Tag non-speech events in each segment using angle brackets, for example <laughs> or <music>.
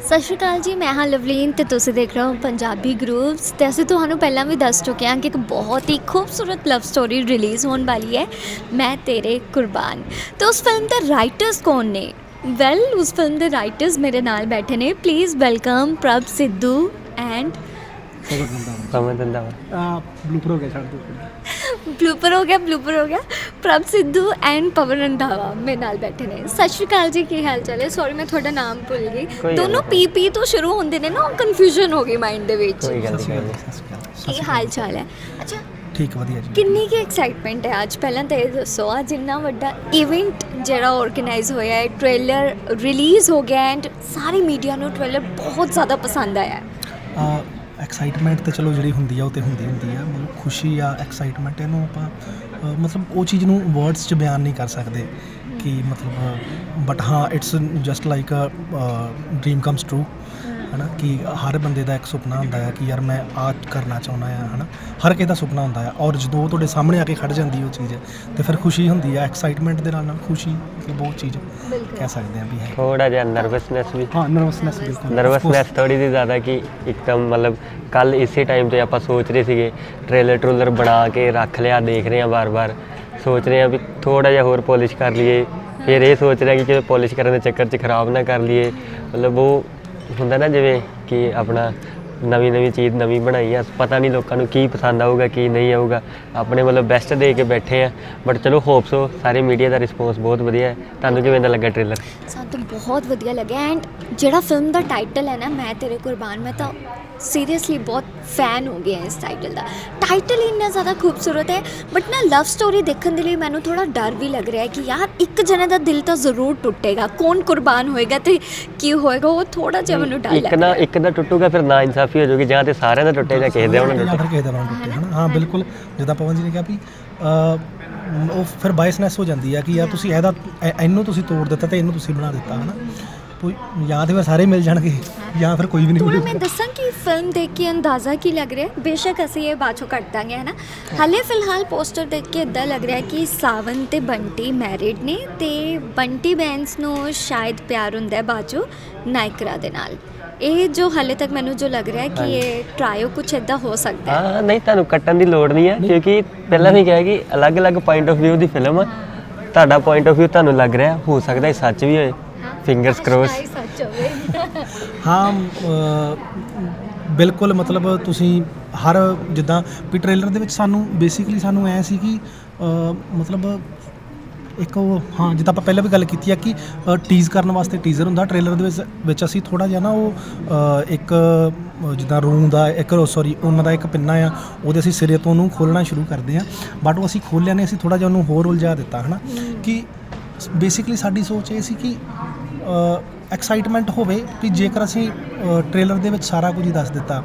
ਸਤਿ ਸ਼੍ਰੀ ਅਕਾਲ ਜੀ ਮੈਂ ਹਾਂ ਲਵਲੀਨ ਤੇ ਤੁਸੀਂ ਦੇਖ ਰਹੇ ਹੋ ਪੰਜਾਬੀ ਗਰੂਵਸ ਤੇ ਅਸੀਂ ਤੁਹਾਨੂੰ ਪਹਿਲਾਂ ਵੀ ਦੱਸ ਚੁੱਕੇ ਹਾਂ ਕਿ ਇੱਕ ਬਹੁਤ ਹੀ ਖੂਬਸੂਰਤ ਲਵ ਸਟੋਰੀ ਰਿਲੀਜ਼ ਹੋਣ ਵਾਲੀ ਹੈ ਮੈਂ ਤੇਰੇ ਕੁਰਬਾਨ। ਤੇ ਉਸ ਫਿਲਮ ਦੇ ਰਾਈਟਰਸ ਕੌਣ ਨੇ? ਵੈਲ ਉਸ ਫਿਲਮ ਦੇ ਰਾਈਟਰਸ ਮੇਰੇ ਨਾਲ ਬੈਠੇ ਨੇ। ਪਲੀਜ਼ ਵੈਲਕਮ ਪ੍ਰਭ ਸਿੱਧੂ ਐਂਡ ਸਮਝ ਦਿੰਦਾ ਬਲੂਪਰ ਹੋ ਗਿਆ ਛੱਡ ਦੋ। ਬਲੂਪਰ ਹੋ ਗਿਆ ਬਲੂਪਰ ਹੋ ਗਿਆ। ਪ੍ਰਭ ਸਿੱਧੂ ਐਂਡ ਪਵਨ ਰੰਧਾਵਾ ਮੇਰੇ ਨਾਲ ਬੈਠੇ ਨੇ। ਸਤਿ ਸ਼੍ਰੀ ਅਕਾਲ ਜੀ ਕੀ ਹਾਲ ਚਾਲ ਹੈ? ਸੌਰੀ ਮੈਂ ਤੁਹਾਡਾ ਨਾਮ ਭੁੱਲ ਗਈ। ਦੋਨੋਂ ਪੀ ਪੀ ਤੋਂ ਸ਼ੁਰੂ ਹੁੰਦੇ ਨੇ ਨਾ ਕਨਫਿਊਜ਼ਨ ਹੋ ਗਈ ਮਾਈਂਡ ਦੇ ਵਿੱਚ। ਕੋਈ ਗੱਲ ਨਹੀਂ। ਕੀ ਹਾਲ ਚਾਲ ਹੈ? ਅੱਛਾ। ਠੀਕ ਵਧੀਆ ਜੀ। ਕਿੰਨੀ ਕੀ ਐਕਸਾਈਟਮੈਂਟ ਹੈ ਅੱਜ? ਪਹਿਲਾਂ ਤਾਂ ਇਹ ਦੱਸੋ ਅੱਜ ਇੰਨਾ ਵੱਡਾ ਇਵੈਂਟ ਜਿਹੜਾ ਆਰਗੇਨਾਈਜ਼ ਹੋਇਆ ਹੈ ਟ੍ਰੇਲਰ ਰਿਲੀਜ਼ ਹੋ ਗਿਆ ਐਂਡ ਸਾਰੀ ਮੀਡੀਆ ਨੂੰ ਟ੍ਰੇਲਰ ਬਹੁਤ ਜ਼ਿਆਦਾ ਪਸੰਦ ਆਇਆ ਹੈ। ਐਕਸਾਈਟਮੈਂਟ ਤੇ ਚਲੋ ਜਿਹੜੀ ਹੁੰਦੀ ਆ, ਉਹ ਤੇ ਹੁੰਦੀ ਹੁੰਦੀ ਆ। ਮਤਲਬ ਖੁਸ਼ੀ ਆ ਐਕਸਾਈਟਮੈਂਟ ਇਹਨੂੰ ਆਪਾਂ ਮਤਲਬ ਉਹ ਚੀਜ਼ ਨੂੰ ਵਰਡਸ 'ਚ ਬਿਆਨ ਨਹੀਂ ਕਰ ਸਕਦੇ ਕਿ ਮਤਲਬ ਬਟ ਹਾਂ it's just like a dream comes true ਹਨਾ ਕਿ ਹਰ ਬੰਦੇ ਦਾ ਇੱਕ ਸੁਪਨਾ ਹੁੰਦਾ ਹੈ ਕਿ ਯਾਰ ਮੈਂ ਆ ਕਰਨਾ ਚਾਹੁੰਦਾ ਆ ਹਨਾ। ਹਰ ਕਿਸੇ ਦਾ ਸੁਪਨਾ ਹੁੰਦਾ ਹੈ ਔਰ ਜਦੋਂ ਉਹ ਤੁਹਾਡੇ ਸਾਹਮਣੇ ਆ ਕੇ ਖੜ ਜਾਂਦੀ ਉਹ ਚੀਜ਼ ਤੇ ਫਿਰ ਖੁਸ਼ੀ ਹੁੰਦੀ ਹੈ ਐਕਸਾਈਟਮੈਂਟ ਦੇ ਨਾਲ ਨਾਲ ਖੁਸ਼ੀ ਮਤਲਬ ਬਹੁਤ ਚੀਜ਼ ਕਹਿ ਸਕਦੇ ਆ ਵੀ ਹੈ। ਥੋੜਾ ਜਿਹਾ ਨਰਵਸਨੈਸ ਵੀ। ਹਾਂ ਨਰਵਸਨੈਸ ਬਿਲਕੁਲ ਨਰਵਸਨੈਸ ਥੋੜੀ ਜਿਹੀ ਜ਼ਿਆਦਾ ਕਿ ਇੱਕਦਮ ਮਤਲਬ ਕੱਲ ਇਸੇ ਟਾਈਮ ਤੇ ਆਪਾਂ ਸੋਚ ਰਹੇ ਸੀਗੇ ਟ੍ਰੇਲਰ ਟਰੂਲਰ ਬਣਾ ਕੇ ਰੱਖ ਲਿਆ ਦੇਖ ਰਹੇ ਆ ਬਾਰ-ਬਾਰ ਸੋਚ ਰਹੇ ਆ ਵੀ ਥੋੜਾ ਜਿਹਾ ਹੋਰ ਪਾਲਿਸ਼ ਕਰ ਲਈਏ। ਫਿਰ ਇਹ ਸੋਚ ਰਹੇ ਆ ਕਿ ਕਿਤੇ ਪਾਲਿਸ਼ ਕਰਨ ਦੇ ਚੱਕਰ 'ਚ ਖਰਾਬ ਨਾ ਕਰ ਲਈਏ। ਮਤਲਬ ਉਹ ਹੁੰਦਾ ਨਾ ਜਿਵੇਂ ਕਿ ਆਪਣਾ ਨਵੀਂ ਨਵੀਂ ਚੀਜ਼ ਨਵੀਂ ਬਣਾਈ ਆ। ਪਤਾ ਨਹੀਂ ਲੋਕਾਂ ਨੂੰ ਕੀ ਪਸੰਦ ਆਊਗਾ ਕੀ ਨਹੀਂ ਆਊਗਾ। ਆਪਣੇ ਮਤਲਬ ਬੈਸਟ ਦੇ ਕੇ ਬੈਠੇ ਆ। ਬਟ ਚਲੋ ਹੋਪਸੋ ਸਾਰੇ ਮੀਡੀਆ ਦਾ ਰਿਸਪੌਂਸ ਬਹੁਤ ਵਧੀਆ ਹੈ। ਤੁਹਾਨੂੰ ਕਿਵੇਂ ਦਾ ਲੱਗਾ ਟ੍ਰੇਲਰ ਸਾਨੂੰ ਤਾਂ ਬਹੁਤ ਵਧੀਆ ਲੱਗਿਆ ਐਂਡ ਜਿਹੜਾ ਫਿਲਮ ਦਾ ਟਾਈਟਲ ਹੈ ਨਾ ਮੈਂ ਤੇਰੇ ਕੁਰਬਾਨ ਮੈਂ ਤਾਂ ਸੀਰੀਅਸਲੀ ਬਹੁਤ ਫੈਨ ਹੋ ਗਿਆ ਇਸ ਟਾਈਟਲ ਦਾ। ਟਾਈਟਲ ਹੀ ਇੰਨਾ ਜ਼ਿਆਦਾ ਖੂਬਸੂਰਤ ਹੈ ਬਟ ਨਾ ਲਵ ਸਟੋਰੀ ਦੇਖਣ ਦੇ ਲਈ ਮੈਨੂੰ ਥੋੜਾ ਡਰ ਵੀ ਲੱਗ ਰਿਹਾ ਹੈ ਕਿ ਯਾਰ ਇੱਕ ਜਣੇ ਦਾ ਦਿਲ ਤਾਂ ਜ਼ਰੂਰ ਟੁੱਟੇਗਾ। ਕੌਣ ਕੁਰਬਾਨ ਹੋਏਗਾ ਤੇ ਕੀ ਹੋਏਗਾ ਉਹ ਥੋੜਾ ਜਿਹਾ ਮੈਨੂੰ ਡਰ ਇੱਕ ਲੱਗ ਨਾ ਰਿਹਾ ਹੈ। ਇੱਕ ਦਾ ਟੁੱਟੂਗਾ ਫਿਰ ਨਾ ਇਨਸਾਫੀ ਹੋ ਜਾਊਗੀ ਜਾਂ ਤੇ ਸਾਰਿਆਂ ਦਾ ਟੁੱਟੇ ਜਾਂ ਕਿਸੇ ਦੇ ਜਾਂ ਟੁੱਟੇ ਫਿਰ ਕਿਸੇ ਦਾ ਨਾਮ ਟੁੱਟੇ ਹਨਾ? ਹਾਂ ਬਿਲਕੁਲ ਜਿੱਦਾਂ ਪਵਨ ਜੀ ਨੇ ਕਿਹਾ ਵੀ ਉਹ ਫਿਰ ਬਾਇਸਨੈਸ ਹੋ ਜਾਂਦੀ ਆ ਕਿ ਯਾਰ ਤੁਸੀਂ ਇਹਦਾ ਇਹ- ਇਹਨੂੰ ਤੁਸੀਂ ਤੋੜ ਦਿੱਤਾ ਤੇ ਇਹਨੂੰ ਤੁਸੀਂ ਬਣਾ ਦਿੱਤਾ ਹਨਾ? ਕੋਈ ਜਾਂ ਤੇ ਫਿਰ ਸਾਰੇ ਮਿਲ ਜਾਣਗੇ ਜਾਂ ਫਿਰ ਕੋਈ ਵੀ ਨਹੀਂ ਥੋੜਾ ਮਿਲੂਗਾ। ਮੈਂ ਦੱਸਾਂ ਕਿ ਫਿਲਮ ਦੇਖ ਕੇ ਅੰਦਾਜ਼ਾ ਕੀ ਲੱਗ ਰਿਹਾ ਹੈ? ਬੇਸ਼ੱਕ ਅਸੀਂ ਇਹ ਬਾਅਦ ਚੋਂ ਕੱਟ ਦਾਂਗੇ ਹੈ ਨਾ ਹਾਲੇ ਫਿਲਹਾਲ ਪੋਸਟਰ ਦੇਖ ਕੇ ਇਦਾਂ ਲੱਗ ਰਿਹਾ ਹੈ ਕਿ ਸਾਵਨ ਤੇ ਬੰਟੀ ਮੈਰਿਡ ਨੇ ਤੇ ਬੰਟੀ ਬੈਂਸ ਨੂੰ ਸ਼ਾਇਦ ਪਿਆਰ ਹੁੰਦਾ ਹੈ ਬਾਜੂ ਨਾਇਕਰਾ ਦੇ ਨਾਲ। ਇਹ ਜੋ ਹਾਲੇ ਤੱਕ ਮੈਨੂੰ ਜੋ ਲੱਗ ਰਿਹਾ ਹੈ ਕਿ ਇਹ ਟਰਾਇਓ ਕੁਝ ਇਦਾਂ ਹੋ ਸਕਦਾ ਹੈ। ਹਾਂ ਨਹੀਂ ਤੁਹਾਨੂੰ ਕੱਟਣ ਦੀ ਲੋੜ ਨਹੀਂ ਹੈ ਕਿਉਂਕਿ ਪਹਿਲਾਂ ਵੀ ਕਿਹਾ ਕਿ ਅਲੱਗ-ਅਲੱਗ ਪੁਆਇੰਟ ਆਫ View ਦੀ ਫਿਲਮ ਆ। ਤੁਹਾਡਾ ਪੁਆਇੰਟ ਆਫ View ਤੁਹਾਨੂੰ ਲੱਗ ਰਿਹਾ ਹੋ ਸਕਦਾ ਇਹ ਸੱਚ ਵੀ ਹੋਏ। ਫਿੰਗਰਸ ਕ੍ਰੋਸ ਸ਼ਾਇਦ ਸੱਚ ਹੋਵੇ। <laughs> ਹਾਂ ਬਿਲਕੁਲ ਮਤਲਬ ਤੁਸੀਂ ਹਰ ਜਿੱਦਾਂ ਵੀ ਟ੍ਰੇਲਰ ਦੇ ਵਿੱਚ ਸਾਨੂੰ ਬੇਸਿਕਲੀ ਸਾਨੂੰ ਐ ਸੀ ਕਿ ਮਤਲਬ ਇੱਕ ਉਹ ਹਾਂ ਜਿੱਦਾਂ ਆਪਾਂ ਪਹਿਲਾਂ ਵੀ ਗੱਲ ਕੀਤੀ ਆ ਕਿ ਟੀਜ਼ ਕਰਨ ਵਾਸਤੇ ਟੀਜ਼ਰ ਹੁੰਦਾ ਟ੍ਰੇਲਰ ਦੇ ਵਿੱਚ ਵਿੱਚ ਅਸੀਂ ਥੋੜਾ ਜਿਹਾ ਨਾ ਉਹ ਅ, ਇੱਕ ਅ, ਜਿੱਦਾਂ ਰੂਮ ਦਾ ਇੱਕ ਸੌਰੀ ਉਹਨਾਂ ਦਾ ਇੱਕ ਪਿੰਨਾ ਆ ਉਹਦੇ ਅਸੀਂ ਸਿਰੇ ਤੋਂ ਉਹਨੂੰ ਖੋਲਣਾ ਸ਼ੁਰੂ ਕਰਦੇ ਆ। ਬਟ ਉਹ ਅਸੀਂ ਖੋਲ੍ਹਿਆ ਨੇ ਅਸੀਂ ਥੋੜਾ ਜਿਹਾ ਉਹਨੂੰ ਹੋਰ ਉਲਝਾ ਦਿੱਤਾ ਹਨਾ? ਕਿ ਬੇਸਿਕਲੀ ਸਾਡੀ ਸੋਚ ਇਹ ਸੀ ਕਿ ਐਕਸਾਈਟਮੈਂਟ ਹੋਵੇ ਕਿ ਜੇਕਰ ਅਸੀਂ ਟ੍ਰੇਲਰ ਦੇ ਵਿੱਚ ਸਾਰਾ ਕੁਝ ਹੀ ਦੱਸ ਦਿੱਤਾ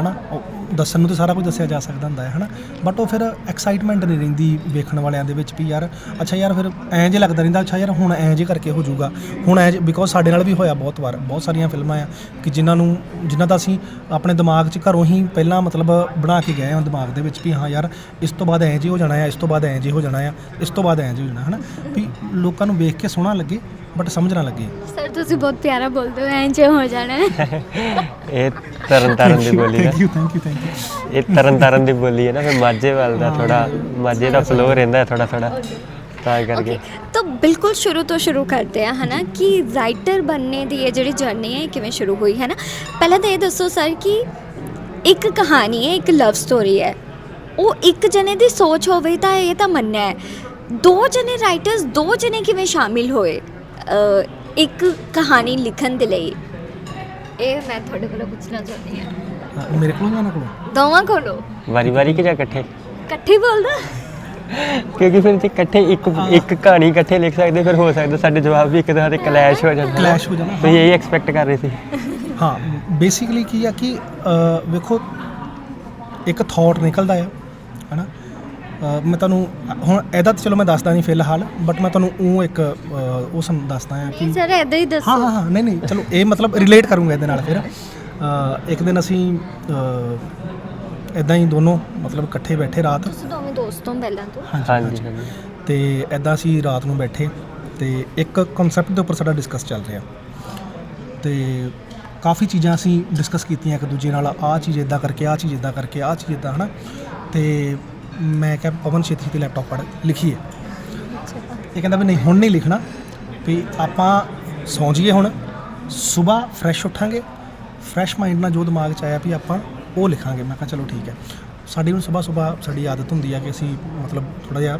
ਹਨਾ? ਉਹ ਦੱਸਣ ਨੂੰ ਤਾਂ ਸਾਰਾ ਕੁਝ ਦੱਸਿਆ ਜਾ ਸਕਦਾ ਹੁੰਦਾ ਹੈ, ਹਨਾ? ਬਟ ਉਹ ਫਿਰ ਐਕਸਾਈਟਮੈਂਟ ਨਹੀਂ ਰਹਿੰਦੀ ਵੇਖਣ ਵਾਲਿਆਂ ਦੇ ਵਿੱਚ ਵੀ ਯਾਰ, ਅੱਛਾ ਯਾਰ ਫਿਰ ਐਂ ਜੇ ਲੱਗਦਾ ਰਹਿੰਦਾ, ਅੱਛਾ ਯਾਰ ਹੁਣ ਐਂ ਜੇ ਕਰਕੇ ਹੋ ਜਾਊਗਾ। ਹੁਣ ਐਂ ਬਿਕੋਜ਼ ਸਾਡੇ ਨਾਲ ਵੀ ਹੋਇਆ ਬਹੁਤ ਵਾਰ, ਬਹੁਤ ਸਾਰੀਆਂ ਫਿਲਮਾਂ ਆ ਕਿ ਜਿਨ੍ਹਾਂ ਨੂੰ, ਜਿਨ੍ਹਾਂ ਦਾ ਅਸੀਂ ਆਪਣੇ ਦਿਮਾਗ 'ਚ ਘਰੋਂ ਹੀ ਪਹਿਲਾਂ ਮਤਲਬ ਬਣਾ ਕੇ ਗਏ ਹਾਂ ਦਿਮਾਗ ਦੇ ਵਿੱਚ ਵੀ ਹਾਂ ਯਾਰ, ਇਸ ਤੋਂ ਬਾਅਦ ਐਂ ਜੇ ਹੋ ਜਾਣਾ ਆ, ਇਸ ਤੋਂ ਬਾਅਦ ਐਂ ਜੇ ਹੋ ਜਾਣਾ ਆ, ਇਸ ਤੋਂ ਬਾਅਦ ਐਂ ਜੇ ਹੋ ਜਾਣਾ, ਹਨਾ? ਵੀ ਲੋਕਾਂ ਨੂੰ ਵੇਖ ਕੇ ਸੋਹਣਾ ਲੱਗੇ ਬਟ ਸਮਝ ਨਾ ਲੱਗੇ। ਸਰ ਤੁਸੀਂ ਬਹੁਤ ਪਿਆਰਾ ਬੋਲਦੇ ਹੋ ਐਂ ਜੇ ਹੋ ਜਾਣਾ। ਇਹ ਤਰਨ ਤਾਰਨ ਦੀ ਬੋਲੀ ਹੈ thank you thank you thank you ਇਹ ਤਰਨ ਤਾਰਨ ਦੀ ਬੋਲੀ ਹੈ ਨਾ ਫਿਰ ਮਾਝੇ ਵੱਲ ਦਾ ਥੋੜਾ ਮਾਝੇ ਦਾ ਫਲੋ ਰਹਿੰਦਾ ਥੋੜਾ ਥੋੜਾ ਤਾਂ ਕਰਕੇ। ਤਾਂ ਬਿਲਕੁਲ ਸ਼ੁਰੂ ਤੋਂ ਸ਼ੁਰੂ ਕਰਦੇ ਆ ਹਨਾ ਕਿ ਰਾਈਟਰ ਬਣਨੇ ਦੀ ਇਹ ਜਿਹੜੀ ਜਰਨੀ ਹੈ ਕਿਵੇਂ ਸ਼ੁਰੂ ਹੋਈ ਹੈ ਨਾ ਪਹਿਲਾਂ ਤਾਂ ਇਹ ਦੱਸੋ ਸਰ ਕਿ ਇੱਕ ਕਹਾਣੀ ਹੈ ਇੱਕ ਲਵ ਸਟੋਰੀ ਹੈ। ਉਹ ਇੱਕ ਜਣੇ ਦੀ ਸੋਚ ਹੋਵੇ ਤਾਂ ਇਹ ਤਾਂ ਮੰਨਿਆ ਹੈ। ਦੋ ਜਣੇ ਰਾਈਟਰਸ ਦੋ ਜਣੇ ਕਿਵੇਂ ਸ਼ਾਮਿਲ ਹੋਏ? ਇੱਕ ਕਹਾਣੀ ਲਿਖਣ ਦੇ ਲਈ। ਇਹ ਮੈਂ ਤੁਹਾਡੇ ਕੋਲੋਂ ਪੁੱਛਣਾ ਚਾਹੁੰਦੀ ਹਾਂ। ਹਾਂ, ਮੇਰੇ ਕੋਲੋਂ ਜਾਂ ਉਹਨਾਂ ਕੋਲੋਂ? ਦੋਵਾਂ ਕੋਲੋਂ। ਵਾਰੀ ਵਾਰੀ ਕਿ ਜਾਂ ਇਕੱਠੇ? ਇਕੱਠੇ ਬੋਲਦਾ। ਕਿਉਂਕਿ ਫਿਰ ਜੇ ਇਕੱਠੇ ਇੱਕ ਇੱਕ ਕਹਾਣੀ ਇਕੱਠੇ ਲਿਖ ਸਕਦੇ ਫਿਰ ਹੋ ਸਕਦਾ ਸਾਡੇ ਜਵਾਬ ਵੀ ਇੱਕ ਤਰ੍ਹਾਂ ਦੇ ਕਲੈਸ਼ ਹੋ ਜਾਂਦਾ Clash ਹੋ ਜਾਣਾ, ਤੁਸੀਂ ਇਹੀ ਐਕਸਪੈਕਟ ਕਰ ਰਹੇ ਸੀ। ਹਾਂ ਬੇਸਿਕਲੀ ਕੀ ਆ ਕਿ ਅ, ਵੇਖੋ ਇੱਕ ਥਾਟ ਨਿਕਲਦਾ ਆ ਹਨਾ? ਮੈਂ ਤੁਹਾਨੂੰ ਹੁਣ ਇਹਦਾ ਤਾਂ ਚਲੋ ਮੈਂ ਦੱਸਦਾ ਨਹੀਂ ਫਿਲਹਾਲ ਬਟ ਮੈਂ ਤੁਹਾਨੂੰ ਉਹ ਇੱਕ ਅ, ਉਹ ਸਮ ਦੱਸਦਾ ਆ ਕਿ ਸਰ ਐਦਾਂ ਹੀ ਦੱਸੋ। ਹਾਂ ਹਾਂ ਹਾਂ ਨਹੀਂ ਨਹੀਂ ਚਲੋ ਇਹ ਮਤਲਬ ਰਿਲੇਟ ਕਰੂੰਗਾ ਇਹਦੇ ਨਾਲ ਫਿਰ। ਅ, ਇੱਕ ਦਿਨ ਅਸੀਂ ਇਦਾਂ ਹੀ ਦੋਨੋਂ ਮਤਲਬ ਇਕੱਠੇ ਬੈਠੇ ਰਾਤ। ਤੁਸੀਂ ਦੋਵੇਂ ਦੋਸਤੋਂ ਪਹਿਲਾਂ ਤੋਂ? ਹਾਂਜੀ ਹਾਂਜੀ ਤੇ ਐਦਾਂ ਅਸੀਂ ਰਾਤ ਨੂੰ ਬੈਠੇ ਤੇ ਇੱਕ ਕਨਸੈਪਟ ਦੇ ਉੱਪਰ ਸਾਡਾ ਡਿਸਕਸ ਚੱਲ ਰਿਹਾ। ਤੇ ਕਾਫੀ ਚੀਜ਼ਾਂ ਅਸੀਂ ਡਿਸਕਸ ਕੀਤੀਆਂ ਇੱਕ ਦੂਜੇ ਨਾਲ ਆਹ ਚੀਜ਼ ਇਦਾਂ ਕਰਕੇ ਆਹ ਚੀਜ਼ ਇਦਾਂ ਕਰਕੇ ਆਹ ਚੀਜ਼ ਇਦਾਂ ਹਨਾ? ਤੇ ਮੈਂ ਕਿਹਾ ਪਵਨ ਛੇਤੀ ਛੇਤੀ ਲੈਪਟਾਪ ਫੜ ਲਿਖੀਏ। ਇਹ ਕਹਿੰਦਾ ਵੀ ਨਹੀਂ ਹੁਣ ਨਹੀਂ ਲਿਖਣਾ। ਵੀ ਆਪਾਂ ਸੌਂ ਜਾਈਏ ਹੁਣ ਸਵੇਰ ਫਰੈਸ਼ ਉੱਠਾਂਗੇ ਫਰੈਸ਼ ਮਾਈਂਡ ਨਾਲ ਜੋ ਦਿਮਾਗ 'ਚ ਆਇਆ ਵੀ ਆਪਾਂ ਉਹ ਲਿਖਾਂਗੇ। ਮੈਂ ਕਿਹਾ ਚਲੋ ਠੀਕ ਹੈ। ਸਾਡੀ ਹੁਣ ਸਵੇਰ ਸਵੇਰ ਸਾਡੀ ਆਦਤ ਹੁੰਦੀ ਆ ਕਿ ਅਸੀਂ ਮਤਲਬ ਥੋੜਾ ਜਿਹਾ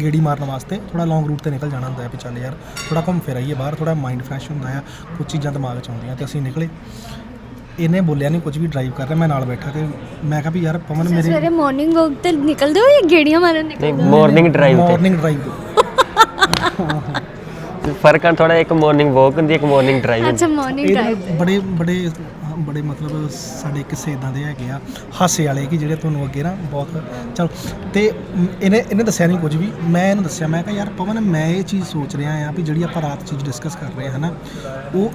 ਗੇੜੀ ਮਾਰਨ ਵਾਸਤੇ ਥੋੜਾ ਲੌਂਗ ਰੂਟ ਤੇ ਨਿਕਲ ਜਾਣਾ ਹੁੰਦਾ ਹੈ ਵੀ ਚੱਲ ਯਾਰ ਥੋੜਾ ਘੁੰਮ ਫਿਰ ਆਈਏ ਬਾਹਰ ਥੋੜਾ ਮਾਈਂਡ ਫਰੈਸ਼ ਹੁੰਦਾ ਆ ਕੁਝ ਚੀਜ਼ਾਂ ਦਿਮਾਗ 'ਚ ਆਉਂਦੀਆਂ ਤੇ ਅਸੀਂ ਨਿਕਲੇ। ਇਹਨੇ ਬੋਲਿਆ ਨਹੀਂ ਕੁਝ ਵੀ ਡਰਾਈਵ ਕਰ ਰਿਹਾ ਮੈਂ ਨਾਲ ਬੈਠਾ ਤੇ ਮੈਂ ਕਿਹਾ ਵੀ ਯਾਰ ਪਵਨ ਤੁਸੀਂ ਮੇਰੇ ਸਵੇਰੇ ਮਾਰਨਿੰਗ ਵਾਕ ਤੇ ਨਿਕਲਦੇ ਹੋ ਜਾਂ ਗੇੜੀਆਂ ਮਾਰਨ ਨਿਕਲਦੇ ਨਹੀਂ ਮਾਰਨਿੰਗ ਡਰਾਈਵ ਤੇ। ਮਾਰਨਿੰਗ ਡਰਾਈਵ ਫ਼ਰਕ ਆ ਥੋੜਾ ਇੱਕ ਮਾਰਨਿੰਗ ਵਾਕ ਹੁੰਦੀ ਇੱਕ ਮਾਰਨਿੰਗ ਡਰਾਈਵ ਅੱਛਾ ਮਾਰਨਿੰਗ ਡਰਾਈਵ ਬੜੇ ਬੜੇ ਬੜੇ ਮਤਲਬ ਸਾਡੇ ਕਿਸੇ ਇਦਾਂ ਦੇ ਹੈਗੇ ਆ ਹਾਸੇ ਵਾਲੇ ਕਿ ਜਿਹੜੇ ਤੁਹਾਨੂੰ ਅੱਗੇ ਨਾ ਬਹੁਤ ਚਲ ਤੇ ਇਹਨੇ ਇਹਨੇ ਦੱਸਿਆ ਨਹੀਂ ਕੁਝ ਵੀ। ਮੈਂ ਇਹਨੂੰ ਦੱਸਿਆ ਮੈਂ ਕਿਹਾ ਯਾਰ ਪਵਨ ਮੈਂ ਇਹ ਚੀਜ਼ ਸੋਚ ਰਿਹਾ ਆ ਵੀ ਜਿਹੜੀ ਆਪਾਂ ਰਾਤ ਚੀਜ਼ ਡਿਸਕਸ ਕਰ ਰਹੇ ਹਾਂ ਨਾ ਉਹ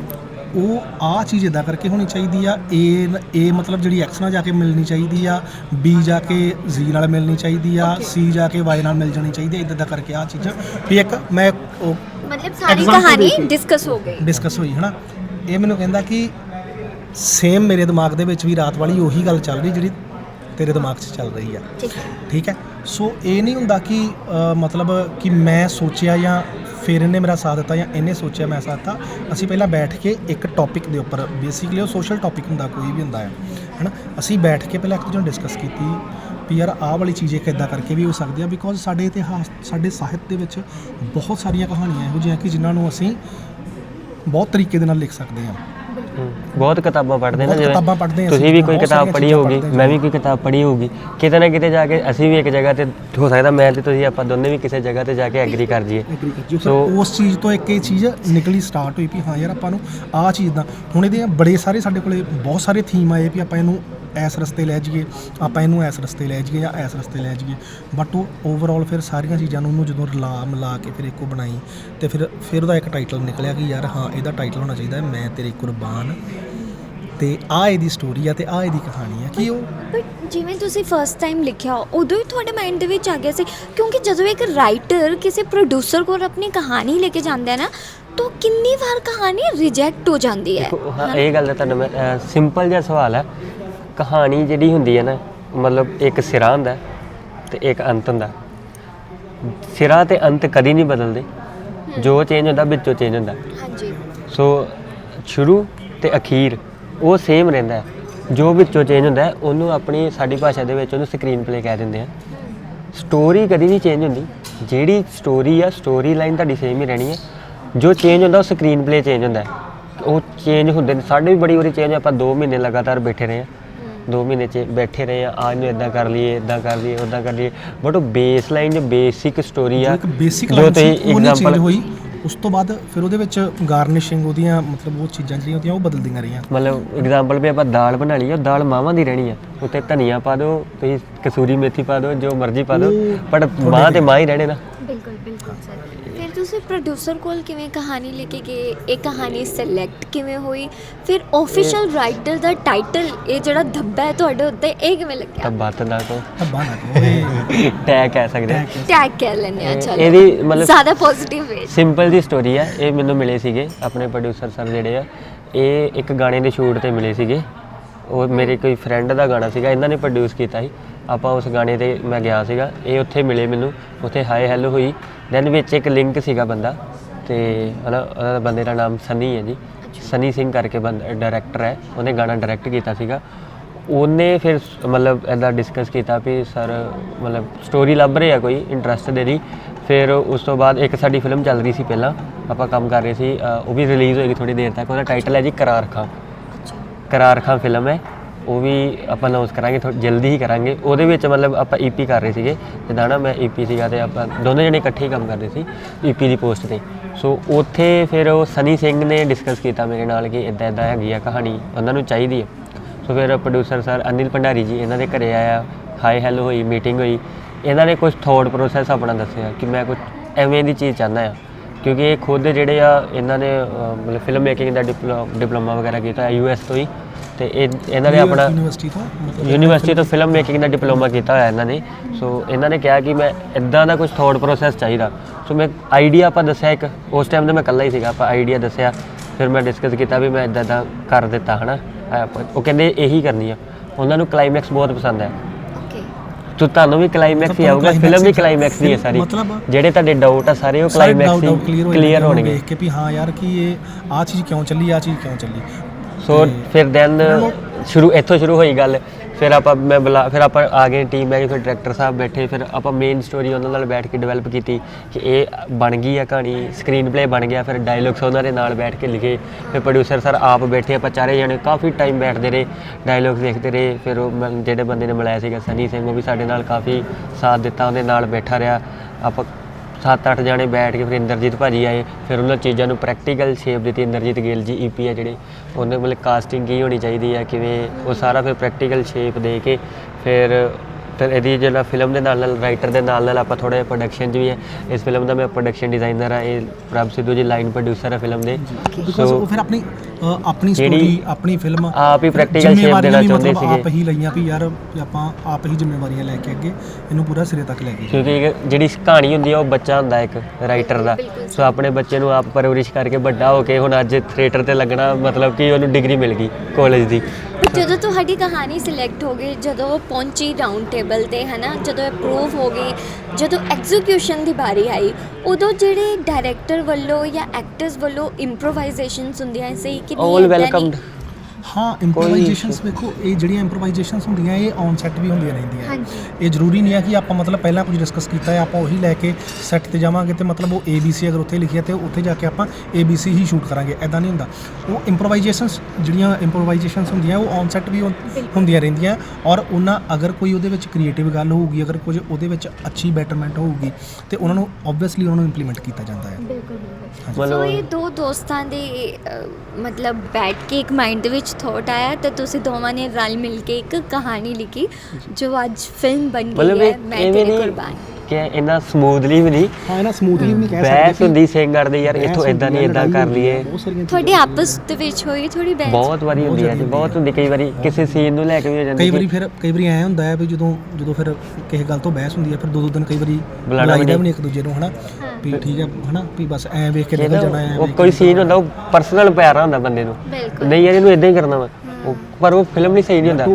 ਉਹ ਆ ਚੀਜ਼ ਇਦਾਂ ਕਰਕੇ ਹੋਣੀ ਚਾਹੀਦੀ ਆ ਏ ਏ ਮਤਲਬ ਜਿਹੜੀ ਐਕਸ ਨਾਲ ਜਾ ਕੇ ਮਿਲਣੀ ਚਾਹੀਦੀ ਆ ਬੀ ਜਾ ਕੇ ਜ਼ੀ ਨਾਲ ਮਿਲਣੀ ਚਾਹੀਦੀ ਆ ਸੀ ਜਾ ਕੇ ਵਾਈ ਨਾਲ ਮਿਲ ਜਾਣੀ ਚਾਹੀਦੀ ਆ ਇਦਾਂ ਦਾ ਕਰਕੇ ਆ ਚੀਜ਼ਾਂ। ਵੀ ਇੱਕ ਮੈਂ ਉਹ ਮਤਲਬ ਸਾਰੀ ਕਹਾਣੀ। ਡਿਸਕਸ ਹੋ ਗਈ। ਡਿਸਕਸ ਹੋਈ ਹਨਾ? ਇਹ ਮੈਨੂੰ ਕਹਿੰਦਾ ਕਿ ਸੇਮ ਮੇਰੇ ਦਿਮਾਗ ਦੇ ਵਿੱਚ ਵੀ ਰਾਤ ਵਾਲੀ ਉਹੀ ਗੱਲ ਚੱਲ ਰਹੀ ਜਿਹੜੀ ਤੇਰੇ ਦਿਮਾਗ 'ਚ ਚੱਲ ਰਹੀ ਆ। ਠੀਕ ਹੈ। ਸੋ ਇਹ ਨਹੀਂ ਹੁੰਦਾ ਕਿ ਮਤਲਬ ਕਿ ਮੈਂ ਸੋਚਿਆ ਜਾਂ ਫਿਰ ਇਹਨੇ ਮੇਰਾ ਸਾਥ ਦਿੱਤਾ ਜਾਂ ਇਹਨੇ ਸੋਚਿਆ ਮੈਂ ਸਾਥ ਦਿੱਤਾ, ਅਸੀਂ ਪਹਿਲਾਂ ਬੈਠ ਕੇ ਇੱਕ ਟੌਪਿਕ ਦੇ ਉੱਪਰ ਬੇਸਿਕਲੀ ਉਹ ਸੋਸ਼ਲ ਟੌਪਿਕ ਹੁੰਦਾ, ਕੋਈ ਵੀ ਹੁੰਦਾ ਹੈ, ਹਨਾ? ਅਸੀਂ ਬੈਠ ਕੇ ਪਹਿਲਾਂ ਇੱਕ ਦੂਜੇ ਨੂੰ ਡਿਸਕਸ ਕੀਤੀ, ਵੀ ਯਾਰ ਆਹ ਵਾਲੀ ਚੀਜ਼ ਇੱਕ ਇਦਾਂ ਕਰਕੇ ਵੀ ਹੋ ਸਕਦੀ ਆ ਬਿਕੋਜ਼ ਸਾਡੇ ਇਤਿਹਾਸ, ਸਾਡੇ ਸਾਹਿਤ ਦੇ ਵਿੱਚ ਬਹੁਤ ਸਾਰੀਆਂ ਕਹਾਣੀਆਂ ਇਹੋ ਜਿਹੀਆਂ ਕਿ ਜਿਨ੍ਹਾਂ ਨੂੰ ਅਸੀਂ ਬਹੁਤ ਤਰੀਕੇ ਦੇ ਨਾਲ ਲਿਖ ਸਕਦੇ ਹਾਂ। ਬਹੁਤ ਕਿਤਾਬਾਂ ਪੜ੍ਹਦੇ ਨਾ ਬਹੁਤ ਕਿਤਾਬਾਂ ਪੜ੍ਹਦੇ ਹਾਂ ਤੁਸੀਂ ਅਸੀਂ, ਵੀ ਕੋਈ ਬਹੁਤ ਕਿਤਾਬ ਸਾਰੀਆਂ ਪੜ੍ਹੀ ਚੀਜ਼ਾਂ ਪੜ੍ਹਦੇ ਮੈਂ ਵੀ ਕੋਈ ਕਿਤਾਬ ਪੜ੍ਹੀ ਹੋਊਗੀ ਕਿਤੇ ਨਾ ਕਿਤੇ ਜਾ ਕੇ ਅਸੀਂ ਵੀ ਇੱਕ ਜਗ੍ਹਾ ਤੇ ਹੋ ਸਕਦਾ ਮੈਂ ਤੇ ਤੁਸੀਂ ਆਪਾਂ ਦੋਨੇ ਵੀ ਕਿਸੇ ਜਗ੍ਹਾ ਤੇ ਜਾ ਕੇ ਐਗਰੀ ਕਰ ਜਾਈਏ। ਐਗਰੀ ਕਰ So- ਉਸ ਚੀਜ਼ ਤੋਂ ਇੱਕ ਇਹ ਚੀਜ਼ ਨਿਕਲੀ ਸਟਾਰਟ ਹੋਈ ਵੀ ਹਾਂ ਯਾਰ ਆਪਾਂ ਨੂੰ ਆਹ ਚੀਜ਼ ਦਾ। ਹੁਣ ਇਹਦੇ ਬੜੇ ਸਾਰੇ ਸਾਡੇ ਕੋਲੇ ਬਹੁਤ ਸਾਰੇ ਥੀਮ ਆਏ ਵੀ ਆਪਾਂ ਇਹਨੂੰ ਐਸ ਰਸਤੇ ਲੈ ਜਾਈਏ ਆਪਾਂ ਇਹਨੂੰ ਐਸ ਰਸਤੇ ਲੈ ਜਾਈਏ ਜਾਂ ਐਸ ਰਸਤੇ ਲੈ ਜਾਈਏ। ਬਟ ਉਹ ਓਵਰਆਲ ਫਿਰ ਸਾਰੀਆਂ ਚੀਜ਼ਾਂ ਨੂੰ ਉਹਨੂੰ ਜਦੋਂ ਰਲਾ ਮਿਲਾ ਕੇ ਫਿਰ ਇੱਕੋ ਬਣਾਈ ਤੇ ਫਿਰ ਫਿਰ ਉਹਦਾ ਇੱਕ ਟਾਈਟਲ ਨਿਕਲਿਆ ਕਿ ਯਾਰ ਹਾਂ ਇਹਦਾ ਟਾਈਟਲ ਹੋਣਾ ਚਾਹੀਦਾ ਹੈ ਮੈਂ ਤੇਰੀ ਕੁਰਬਾਨ। ਤੇ ਆ ਇਹਦੀ ਸਟੋਰੀ ਆ ਤੇ ਆ ਇਹਦੀ ਕਹਾਣੀ ਆ ਕਿ ਉਹ ਬਟ ਜਿਵੇਂ ਤੁਸੀਂ ਫਰਸਟ ਟਾਈਮ ਲਿਖਿਆ ਉਦੋਂ ਹੀ ਤੁਹਾਡੇ ਮਾਈਂਡ ਦੇ ਵਿੱਚ ਆ ਗਿਆ ਸੀ ਕਿਉਂਕਿ ਜਦੋਂ ਇੱਕ ਰਾਈਟਰ ਕਿਸੇ ਪ੍ਰੋਡਿਊਸਰ ਕੋਲ ਆਪਣੀ ਕਹਾਣੀ ਲੈ ਕੇ ਜਾਂਦਾ ਹੈ ਨਾ ਤਾਂ ਕਿੰਨੀ ਵਾਰ ਕਹਾਣੀ ਰਿਜੈਕਟ ਹੋ ਜਾਂਦੀ ਹੈ। ਇਹ ਗੱਲ ਤਾਂ ਤੁਹਾਨੂੰ ਮੈਂ ਸਿੰਪਲ ਜਿਹਾ ਸਵਾਲ ਹੈ ਕਹਾਣੀ ਜਿਹੜੀ ਹੁੰਦੀ ਹੈ ਨਾ ਮਤਲਬ ਇੱਕ ਸਿਰਾ ਹੁੰਦਾ ਹੈ ਤੇ ਇੱਕ ਅੰਤ ਹੁੰਦਾ। ਹੈ। ਸਿਰਾ ਤੇ ਅੰਤ ਕਦੀ ਨਹੀਂ ਬਦਲਦੇ। ਜੋ ਚੇਂਜ ਹੁੰਦਾ ਵਿੱਚੋਂ ਚੇਂਜ ਹੁੰਦਾ। ਹਾਂਜੀ। ਸੋ ਸ਼ੁਰੂ ਤੇ ਅਖੀਰ ਉਹ ਸੇਮ ਰਹਿੰਦਾ ਹੈ। ਜੋ ਵਿੱਚੋਂ ਚੇਂਜ ਹੁੰਦਾ ਹੈ ਉਹਨੂੰ ਆਪਣੀ ਸਾਡੀ ਭਾਸ਼ਾ ਦੇ ਵਿੱਚ ਉਹਨੂੰ ਸਕਰੀਨ ਪਲੇ ਕਹਿ ਦਿੰਦੇ ਆ। ਸਟੋਰੀ ਕਦੀ ਨਹੀਂ ਚੇਂਜ ਹੁੰਦੀ। ਜਿਹੜੀ ਸਟੋਰੀ ਆ ਸਟੋਰੀ ਲਾਈਨ ਤੁਹਾਡੀ ਸੇਮ ਹੀ ਰਹਿਣੀ ਹੈ। ਜੋ ਚੇਂਜ ਹੁੰਦਾ ਉਹ ਸਕਰੀਨ ਪਲੇ ਚੇਂਜ ਹੁੰਦਾ ਹੈ। ਉਹ ਚੇਂਜ ਹੁੰਦੇ ਨੇ। ਸਾਡੇ ਵੀ ਬੜੀ ਵਾਰੀ ਚੇਂਜ ਆਪਾਂ 2 ਮਹੀਨੇ ਲਗਾਤਾਰ ਬੈਠੇ ਰਹੇ ਆ 2 ਮਹੀਨੇ ਚ ਬੈਠੇ ਰਹੇ ਆ ਅੱਜ ਨੂੰ ਇਦਾਂ ਕਰ ਲਈਏ ਇਦਾਂ ਕਰ ਲਈਏ ਉਦਾਂ ਕਰ ਲਈਏ। ਬਟ ਉਹ ਬੇਸ ਲਾਈਨ ਜੋ ਬੇਸਿਕ ਸਟੋਰੀ ਆ ਜੋ ਚੇਂਜ example- ਹੋਈ ਉਸ ਤੋਂ ਬਾਅਦ ਫਿਰ ਉਹਦੇ ਵਿੱਚ ਗਾਰਨਿਸ਼ਿੰਗ ਉਹਦੀਆਂ ਮਤਲਬ ਉਹ ਚੀਜ਼ਾਂ ਜਿਹੜੀਆਂ ਹੁੰਦੀਆਂ ਉਹ ਬਦਲਦੀਆਂ ਰਹੀਆਂ। ਮਤਲਬ ਐਗਜ਼ਾਮਪਲ ਵੀ ਆਪਾਂ ਦਾਲ ਬਣਾ ਲਈ ਉਹ ਦਾਲ ਮਾਵਾਂ ਦੀ ਰਹਿਣੀ ਆ। ਉੱਤੇ ਧਨੀਆ ਪਾ ਦਿਓ ਤੁਸੀਂ ਕਸੂਰੀ ਮੇਥੀ ਪਾ ਦਿਓ ਜੋ ਮਰਜ਼ੀ ਪਾ ਦਿਓ ਬਟ ਮਾਂ ਤੇ ਮਾਂ ਹੀ ਰਹਿਣੇ ਨਾ। ਬਿਲਕੁਲ ਬਿਲਕੁਲ ਸਰ। ਤੁਸੀਂ ਪ੍ਰੋਡਿਊਸਰ ਕੋਲ ਕਿਵੇਂ ਕਹਾਣੀ ਲੈ ਕੇ ਗਏ? ਇਹ ਕਹਾਣੀ ਸਿਲੈਕਟ ਕਿਵੇਂ ਹੋਈ? ਫਿਰ ਆਫੀਸ਼ੀਅਲ ਰਾਈਟਰ ਦਾ ਟਾਈਟਲ ਇਹ ਜਿਹੜਾ ਧੱਬਾ ਹੈ ਤੁਹਾਡੇ ਉੱਤੇ ਇਹ ਕਿਵੇਂ ਤਾਂ ਲੱਗਿਆ ਕੋ ਹੱਬਾਂ ਨਾ ਕਹੋ ਇਹ ਟੈਗ ਕਹਿ ਸਕਦੇ। ਟੈਗ ਕਹਿ ਲੈਂਦੇ ਆ ਚਲੋ। ਇਹਦੀ ਮਤਲਬ ਜ਼ਿਆਦਾ ਪੋਜ਼ਿਟਿਵ ਵੇ ਸਿੰਪਲ ਜੀ ਸਟੋਰੀ ਹੈ ਇਹ ਮੈਨੂੰ ਮਿਲੇ ਸੀਗੇ ਆਪਣੇ ਪ੍ਰੋਡਿਊਸਰ ਸਰ ਜਿਹੜੇ ਆ। ਇਹ ਇੱਕ ਗਾਣੇ ਦੇ ਸ਼ੂਟ ਤੇ ਮਿਲੇ ਸੀਗੇ। ਉਹ ਮੇਰੇ ਕੋਈ ਫਰੈਂਡ ਦਾ ਗਾਣਾ ਸੀਗਾ ਇਹਨਾਂ ਨੇ ਪ੍ਰੋਡਿਊਸ ਕੀਤਾ ਸੀ। ਆਪਾਂ ਉਸ ਗਾਣੇ ਤੇ ਮੈਂ ਗਿਆ ਸੀਗਾ। ਇਹ ਉੱਥੇ ਮਿਲੇ ਮੈਨੂੰ। ਉੱਥੇ ਹਾਈ ਹੈਲੋ ਹੋਈ। ਦੈਨ ਵਿੱਚ ਇੱਕ ਲਿੰਕ ਸੀਗਾ ਬੰਦਾ ਤੇ ਹਨਾ ਉਹਦਾ ਬੰਦੇ ਦਾ ਨਾਮ ਸਨੀ ਹੈ ਜੀ। ਸਨੀ ਸਿੰਘ ਕਰਕੇ ਬੰਦਾ ਡਾਇਰੈਕਟਰ ਹੈ। ਉਹਨੇ ਗਾਣਾ ਡਾਇਰੈਕਟ ਕੀਤਾ ਸੀਗਾ। ਉਹਨੇ ਫਿਰ ਮਤਲਬ ਐਦਾਂ ਡਿਸਕਸ ਕੀਤਾ ਵੀ ਸਰ ਮਤਲਬ ਸਟੋਰੀ ਲੱਭ ਰਹੇ ਆ ਕੋਈ ਇੰਟਰਸਟ ਦੇ ਲਈ ਫਿਰ ਉਸ ਤੋਂ ਬਾਅਦ ਇੱਕ ਸਾਡੀ ਫਿਲਮ ਚੱਲ ਰਹੀ ਸੀ ਪਹਿਲਾਂ। ਆਪਾਂ ਕੰਮ ਕਰ ਰਹੇ ਸੀ ਉਹ ਵੀ ਰਿਲੀਜ਼ ਹੋਏਗੀ ਥੋੜੀ ਦੇਰ ਤੱਕ। ਉਹਦਾ ਟਾਈਟਲ ਹੈ ਜੀ ਕਰਾਰ ਖਾਂ ਕਰਾਰ ਖਾਂ ਫਿਲਮ ਹੈ। ਉਹ ਵੀ ਆਪਾਂ ਅਨਾਉਂਸ ਕਰਾਂਗੇ ਥੋੜ੍ਹੀ ਜਲਦੀ ਹੀ ਕਰਾਂਗੇ। ਉਹਦੇ ਵਿੱਚ ਮਤਲਬ ਆਪਾਂ ਈਪੀ ਕਰ ਰਹੇ ਸੀਗੇ। ਜਿੱਦਾਂ ਨਾ ਮੈਂ ਈਪੀ ਸੀਗਾ ਤੇ ਆਪਾਂ ਦੋਨੇ ਜਣੇ ਇਕੱਠੇ ਹੀ ਕੰਮ ਕਰਦੇ ਸੀ ਈਪੀ ਦੀ ਪੋਸਟ ਤੇ। ਸੋ ਉੱਥੇ ਫਿਰ ਉਹ ਸਨੀ ਸਿੰਘ ਨੇ ਡਿਸਕਸ ਕੀਤਾ ਮੇਰੇ ਨਾਲ ਕਿ ਇਦਾਂ ਇਦਾਂ ਹੈਗੀ ਆ ਕਹਾਣੀ, ਉਹਨਾਂ ਨੂੰ ਚਾਹੀਦੀ ਹੈ ਸੋ ਫਿਰ ਪ੍ਰੋਡਿਊਸਰ ਸਰ ਅਨਿਲ ਭੰਡਾਰੀ ਜੀ ਇਹਨਾਂ ਦੇ ਘਰੇ ਆਇਆ ਹਾਈ ਹੈਲੋ ਹੋਈ ਮੀਟਿੰਗ ਹੋਈ। ਇਹਨਾਂ ਨੇ ਕੁਝ ਥੋਟ ਪ੍ਰੋਸੈਸ ਆਪਣਾ ਦੱਸਿਆ ਕਿ ਮੈਂ ਕੁਝ ਐਵੇਂ ਦੀ ਚੀਜ਼ ਚਾਹੁੰਦਾ ਆ। ਕਿਉਂਕਿ ਇਹ ਖੁਦ ਜਿਹੜੇ ਆ, ਇਹਨਾਂ ਨੇ ਮਤਲਬ ਫਿਲਮ ਮੇਕਿੰਗ ਦਾ ਡਿਪਲੋਮਾ ਵਗੈਰਾ ਕੀਤਾ ਹੈ ਯੂਐਸ ਤੋਂ ਹੀ। ਤੇ ਇਹ ਇਹਨਾਂ ਨੇ ਆਪਣਾ ਯੂਨੀਵਰਸਿਟੀ ਤੋਂ ਯੂਨੀਵਰਸਿਟੀ ਤੋਂ ਫਿਲਮ ਮੇਕਿੰਗ ਦਾ ਡਿਪਲੋਮਾ ਕੀਤਾ ਹੋਇਆ ਇਹਨਾਂ ਨੇ। ਸੋ ਇਹਨਾਂ ਨੇ ਕਿਹਾ ਕਿ ਮੈਂ ਇਦਾਂ ਦਾ ਕੁਝ ਥੋਟ ਪ੍ਰੋਸੈਸ ਚਾਹੀਦਾ। ਸੋ ਮੈਂ ਆਈਡੀਆ ਆਪਾਂ ਦੱਸਿਆ ਇੱਕ ਉਸ ਟਾਈਮ ਤੇ ਮੈਂ ਇਕੱਲਾ ਹੀ ਸੀਗਾ ਆਪਾਂ ਆਈਡੀਆ ਦੱਸਿਆ। ਫਿਰ ਮੈਂ ਡਿਸਕਸ ਕੀਤਾ ਵੀ ਮੈਂ ਇਦਾਂ ਦਾ ਕਰ ਦਿੱਤਾ ਹਨਾ? ਉਹ ਕਹਿੰਦੇ ਇਹੀ ਕਰਨੀ ਆ। ਉਹਨਾਂ ਨੂੰ ਕਲਾਈਮੈਕਸ ਬਹੁਤ ਪਸੰਦ ਹੈ ਓਕੇ ਤੋ ਤੁਹਾਨੂੰ ਵੀ ਕਲਾਈਮੈਕਸ ਹੀ ਆਊਗਾ ਫਿਲਮ ਵੀ ਹੀ- ਕਲਾਈਮੈਕਸ ਦੀ ਹੈ ਸਾਰੀ। ਮਤਲਬ- ਜਿਹੜੇ ਤੁਹਾਡੇ ਡਾਊਟ ਆ ਸਾਰੇ ਉਹ ਕਲਾਈਮੈਕਸ ਹੀ ਕਲੀਅਰ ਹੋਣਗੇ। ਕੇ ਵੀ ਹਾਂ ਯਾਰ ਕਿ ਇਹ ਆ ਚੀਜ਼ ਕਿਉਂ ਚੱਲੀ ਆ ਚੀਜ਼ ਕਿਉਂ ਚੱਲੀ? ਸੋ ਫਿਰ ਦੈਨ ਸ਼ੁਰੂ ਇੱਥੋਂ ਸ਼ੁਰੂ ਹੋਈ ਗੱਲ। ਫਿਰ ਆਪਾਂ ਮੈਂ ਬੁਲਾ ਫਿਰ ਆਪਾਂ ਆ ਗਏ ਟੀਮ ਮੈਂ ਫਿਰ ਡਾਇਰੈਕਟਰ ਸਾਹਿਬ ਬੈਠੇ ਫਿਰ ਆਪਾਂ ਮੇਨ ਸਟੋਰੀ ਉਹਨਾਂ ਨਾਲ ਬੈਠ ਕੇ ਡਿਵੈਲਪ ਕੀਤੀ ਕਿ ਇਹ ਬਣ ਗਈ ਆ ਕਹਾਣੀ ਸਕਰੀਨ ਪਲੇ ਬਣ ਗਿਆ ਫਿਰ ਡਾਇਲੌਗਸ ਉਹਨਾਂ ਦੇ ਨਾਲ ਬੈਠ ਕੇ ਲਿਖੇ ਫਿਰ ਪ੍ਰੋਡਿਊਸਰ ਸਰ ਆਪ ਬੈਠੇ ਆਪਾਂ ਚਾਰੇ ਜਣੇ ਕਾਫੀ ਟਾਈਮ ਬੈਠਦੇ ਰਹੇ ਡਾਇਲੌਗਸ ਦੇਖਦੇ ਰਹੇ ਫਿਰ ਉਹ ਜਿਹੜੇ ਬੰਦੇ ਨੇ ਮਿਲਾਇਆ ਸੀਗਾ ਸਨੀ ਸਿੰਘ ਉਹ ਵੀ ਸਾਡੇ ਨਾਲ ਕਾਫੀ ਸਾਥ ਦਿੱਤਾ ਉਹਦੇ ਨਾਲ ਬੈਠਾ ਰਿਹਾ। ਆਪਾਂ ਸੱਤ ਅੱਠ ਜਾਣੇ ਬੈਠ ਕੇ ਫਿਰ ਇੰਦਰਜੀਤ ਭਾਜੀ ਆਏ, ਫਿਰ ਉਹਨਾਂ ਚੀਜ਼ਾਂ ਨੂੰ ਪ੍ਰੈਕਟੀਕਲ ਸ਼ੇਪ ਦਿੱਤੀ, ਇੰਦਰਜੀਤ ਗਿੱਲ ਜੀ ਈਪੀ ਆ ਜਿਹੜੇ, ਉਹਨੇ ਮਤਲਬ ਕਾਸਟਿੰਗ ਕੀ ਹੋਣੀ ਚਾਹੀਦੀ ਆ, ਕਿਵੇਂ ਉਹ ਸਾਰਾ ਫਿਰ ਪ੍ਰੈਕਟੀਕਲ ਸ਼ੇਪ ਦੇ ਕੇ ਫਿਰ ਫਿਰ ਇਹਦੀ ਜਿਹੜਾ ਫਿਲਮ ਦੇ ਨਾਲ ਨਾਲ ਰਾਈਟਰ ਦੇ ਨਾਲ ਨਾਲ ਆਪਾਂ ਥੋੜਾ ਪ੍ਰੋਡਕਸ਼ਨ 'ਚ ਵੀ ਹੈ। ਇਸ ਫਿਲਮ ਦਾ ਮੈਂ ਪ੍ਰੋਡਕਸ਼ਨ ਡਿਜ਼ਾਈਨਰ ਆ ਇਹ ਪ੍ਰਭ ਸਿੱਧੂ ਜੀ ਲਾਈਨ ਪ੍ਰੋਡਿਊਸਰ ਆ ਫਿਲਮ ਦੇ। ਬਿਕੋਜ਼ ਉਹ ਫਿਰ ਆਪਣੀ ਆਪਣੀ ਸਟੋਰੀ ਆਪਣੀ ਫਿਲਮ ਆਪ ਹੀ shape ਜ਼ਿੰਮੇਵਾਰੀਆਂ ਦੇਣਾ ਚਾਹੁੰਦੇ ਮਤਲਬ ਆਪ ਸੀਗੇ। ਹੀ ਲਈਆਂ ਵੀ ਯਾਰ ਆਪਾਂ ਆਪ ਹੀ ਜ਼ਿੰਮੇਵਾਰੀਆਂ ਲੈ ਕੇ ਅੱਗੇ ਇਹਨੂੰ ਪੂਰਾ ਸਿਰੇ ਤੱਕ ਲੈ ਕੇ ਕਿਉਂਕਿ ਜਿਹੜੀ ਕਹਾਣੀ ਹੁੰਦੀ ਆ ਉਹ ਬੱਚਾ ਹੁੰਦਾ ਇੱਕ ਰਾਈਟਰ ਦਾ। ਸੋ ਆਪਣੇ ਬੱਚੇ ਨੂੰ ਆਪ ਪਰਵਰਿਸ਼ ਕਰਕੇ ਵੱਡਾ ਹੋ ਕੇ ਹੁਣ ਅੱਜ ਥੀਏਟਰ ਤੇ ਲੱਗਣਾ ਮਤਲਬ ਕਿ ਉਹਨੂੰ ਡਿਗਰੀ ਮਿਲ ਗਈ ਕਾਲਜ ਦੀ। ਜਦੋਂ ਤੁਹਾਡੀ ਕਹਾਣੀ ਸਿਲੈਕਟ ਹੋ ਗਈ ਜਦੋਂ ਪਹੁੰਚੀ ਰਾਉਂਡ ਟੇਬਲ ਤੇ ਹਨਾ ਜਦੋਂ ਅਪਰੂਵ ਹੋ ਗਈ ਜਦੋਂ ਐਗਜ਼ੀਕਿਊਸ਼ਨ ਦੀ ਬਾਰੀ ਆਈ ਉਦੋਂ ਜਿਹੜੇ ਡਾਇਰੈਕਟਰ ਵੱਲੋਂ ਜਾਂ ਐਕਟਰਸ ਵੱਲੋਂ ਇੰਪਰੋਵਾਈਜ਼ੇਸ਼ਨਸ ਹੁੰਦੀਆਂ ਸੀ ਕਿ ਨਹੀਂ ਆਲ ਏਦਾਂ ਨਹੀਂ। ਹਾਂ ਇੰਪਰੋਵਾਈਜ਼ੇਸ਼ਨਸ ਵੇਖੋ ਇਹ ਜਿਹੜੀਆਂ ਇੰਪਰੋਵਾਈਜ਼ੇਸ਼ਨਸ ਹੁੰਦੀਆਂ ਇਹ ਔਨ ਸੈੱਟ ਵੀ ਹੁੰਦੀਆਂ ਰਹਿੰਦੀਆਂ ਇਹ ਜ਼ਰੂਰੀ ਨਹੀਂ ਹੈ ਕਿ ਆਪਾਂ ਮਤਲਬ ਪਹਿਲਾਂ ਕੁਝ ਡਿਸਕਸ ਕੀਤਾ ਹੈ ਆਪਾਂ ਉਹੀ ਲੈ ਕੇ ਸੈੱਟ ਤੇ ਜਾਵਾਂਗੇ ਤੇ ਮਤਲਬ ਉਹ ABC ਅਗਰ ਉੱਥੇ ਲਿਖਿਆ ਤੇ ਉੱਥੇ ਜਾ ਕੇ ਆਪਾਂ ABC ਹੀ ਸ਼ੂਟ ਕਰਾਂਗੇ ਐਦਾਂ ਨਹੀਂ ਹੁੰਦਾ। ਉਹ ਇੰਪਰੋਵਾਈਜ਼ੇਸ਼ਨਸ ਜਿਹੜੀਆਂ ਇੰਪਰੋਵਾਈਜ਼ੇਸ਼ਨਸ ਹੁੰਦੀਆਂ ਉਹ ਔਨ ਸੈੱਟ ਵੀ ਹੁੰਦੀਆਂ ਰਹਿੰਦੀਆਂ ਔਰ ਉਹਨਾਂ ਅਗਰ ਕੋਈ ਉਹਦੇ ਵਿੱਚ ਕ੍ਰੀਏਟਿਵ ਗੱਲ ਹੋਊਗੀ ਅਗਰ ਕੁਝ ਉਹਦੇ ਵਿੱਚ ਅੱਛੀ ਬੈਟਰਮੈਂਟ ਹੋਊਗੀ ਤੇ ਉਹਨਾਂ ਨੂੰ ਆਬਵੀਅਸਲੀ ਉਹਨਾਂ ਨੂੰ ਇੰਪਲੀਮੈਂਟ ਕੀਤਾ ਜਾਂਦਾ ਹੈ। ਬਿਲਕੁਲ ਬਿਲਕੁਲ। ਸੋ ਇਹ ਦੋ ਦੋਸਤਾਂ ਦੇ ਮਤਲਬ ਬੈਠ ਕੇ ਇੱਕ ਮਾਈਂਡ ਦੇ ਵਿੱਚ ਥੋਟ ਆਇਆ ਤੇ ਤੁਸੀਂ ਦੋਵਾਂ ਨੇ ਰਲ ਮਿਲ ਕੇ ਇੱਕ ਕਹਾਣੀ ਲਿਖੀ ਜੋ ਅੱਜ ਫਿਲਮ ਬਣ ਗਈ ਹੈ ਮੈਂ ਤੇਰੀ ਕੁਰਬਾਨ ਕਿ ਇੰਨਾ ਸਮੂਥਲੀ ਵੀ ਨਹੀਂ। ਹਾਂ ਇਹਨਾਂ ਸਮੂਥਲੀ ਵੀ ਨਹੀਂ ਕਹਿ ਬਹਿਸ ਹੁੰਦੀ ਸਿੰਘ ਕਰਦੇ ਯਾਰ ਇੱਥੋਂ ਇਦਾਂ ਨਹੀਂ ਇਦਾਂ ਕਰ ਲਈਏ। ਤੁਹਾਡੇ ਆਪਸ ਦੇ ਵਿੱਚ ਹੋਈ ਥੋੜੀ ਬਹਿਸ? ਬਹੁਤ ਵਾਰੀ ਹੁੰਦੀ ਹੈ ਜੀ ਬਹੁਤ ਹੁੰਦੀ ਕਈ ਵਾਰੀ ਕਿਸੇ ਸੀਨ ਨੂੰ ਲੈ ਕੇ ਵੀ ਹੋ ਜਾਂਦੀ ਕਈ ਵਾਰੀ ਫਿਰ ਕਈ ਵਾਰੀ ਐ ਹੁੰਦਾ ਹੈ ਵੀ ਜਦੋਂ ਜਦੋਂ ਫਿਰ ਕਿਸੇ ਗੱਲ ਤੋਂ ਬਹਿਸ ਹੁੰਦੀ ਹੈ ਫਿਰ ਦੋ ਦੋ ਦਿਨ ਕਈ ਵਾਰੀ ਬੁਲਾਈਦਾ ਵੀ ਨਹੀਂ। ਇੱਕ ਦੂਜੇ ਨੂੰ ਹਨਾ? ਵੀ ਠੀਕ ਹੈ ਹਨਾ? ਵੀ ਬਸ ਐ ਵੇਖ ਕੇ ਨਿਕਲ ਜਾਣਾ ਹੈ ਉਹ ਕੋਈ ਸੀਨ ਹੁੰਦਾ ਉਹ ਪਰਸਨਲ ਪਿਆਰਾ ਹੁੰਦਾ ਬੰਦੇ ਨੂੰ। ਬਿਲਕੁਲ। ਨਹੀਂ ਯਾਰ ਇਹਨੂੰ ਇਦਾਂ ਹੀ ਕਰਨਾ ਵਾ। ਪਰ ਉਹ ਫਿਲਮ ਨਹੀਂ ਸਹੀ ਨਹੀਂ ਹੁੰਦਾ।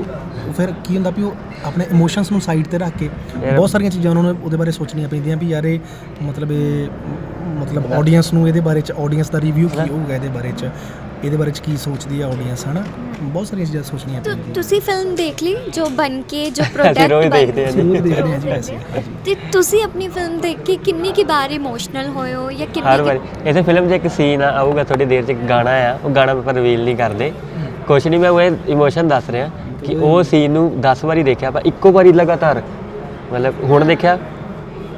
ਫਿਰ ਕੀ ਹੁੰਦਾ ਵੀ ਉਹ ਆਪਣੇ ਇਮੋਸ਼ਨਸ ਨੂੰ ਸਾਈਡ ਤੇ ਰੱਖ ਕੇ ਬਹੁਤ ਸਾਰੀਆਂ ਚੀਜ਼ਾਂ ਉਹਨਾਂ ਨੂੰ ਉਹਦੇ ਬਾਰੇ ਸੋਚਣੀਆਂ ਪੈਂਦੀਆਂ ਵੀ ਯਾਰ ਇਹ ਮਤਲਬ ਇਹ ਮਤਲਬ ਆਡੀਅנס ਨੂੰ ਇਹਦੇ ਬਾਰੇ ਚ ਆਡੀਅנס ਦਾ ਰਿਵਿਊ ਕੀ ਹੋਊਗਾ ਇਹਦੇ ਬਾਰੇ ਚ? ਇਹਦੇ ਬਾਰੇ ਚ ਕੀ ਸੋਚਦੀ ਹੈ ਆਡੀਅנס ਹਨਾ? ਬਹੁਤ ਸਾਰੀਆਂ ਚੀਜ਼ਾਂ ਸੋਚਣੀਆਂ ਪੈਂਦੀਆਂ। ਤੁਸੀਂ ਫਿਲਮ ਦੇਖ ਲਈ ਜੋ ਬਣ ਕੇ ਜੋ ਪ੍ਰੋਡਕਟ ਬਣ ਦੇਖਦੇ ਹਾਂ ਜੀ। ਦੇਖਦੇ ਹਾਂ ਜੀ ਵੈਸੇ ਤੇ ਤੁਸੀਂ ਆਪਣੀ ਫਿਲਮ ਦੇਖ ਕੇ ਕਿੰਨੀ ਕੀ ਵਾਰ ਇਮੋਸ਼ਨਲ ਹੋਏ ਹੋ ਜਾਂ ਹਰ ਕਿੰਨੀ ਵਾਰ। ਇਸੇ ਫਿਲਮ 'ਚ ਇੱਕ ਸੀਨ ਆਊਗਾ ਥੋੜੀ ਦੇਰ 'ਚ ਇੱਕ ਗਾਣਾ ਆ। ਉਹ ਗਾਣਾ ਪਰ ਰਿਵੀਲ ਨਹੀਂ ਕਰਦੇ। ਕੁਛ ਨਹੀਂ ਮੈਂ ਉਹ ਇਮੋਸ਼ਨ ਦੱਸ ਰਿਹਾ। ਕਿ ਉਹ ਸੀਨ ਨੂੰ 10 ਵਾਰੀ ਦੇਖਿਆ ਆਪਾਂ ਇੱਕੋ ਵਾਰੀ ਲਗਾਤਾਰ ਮਤਲਬ ਹੁਣ ਦੇਖਿਆ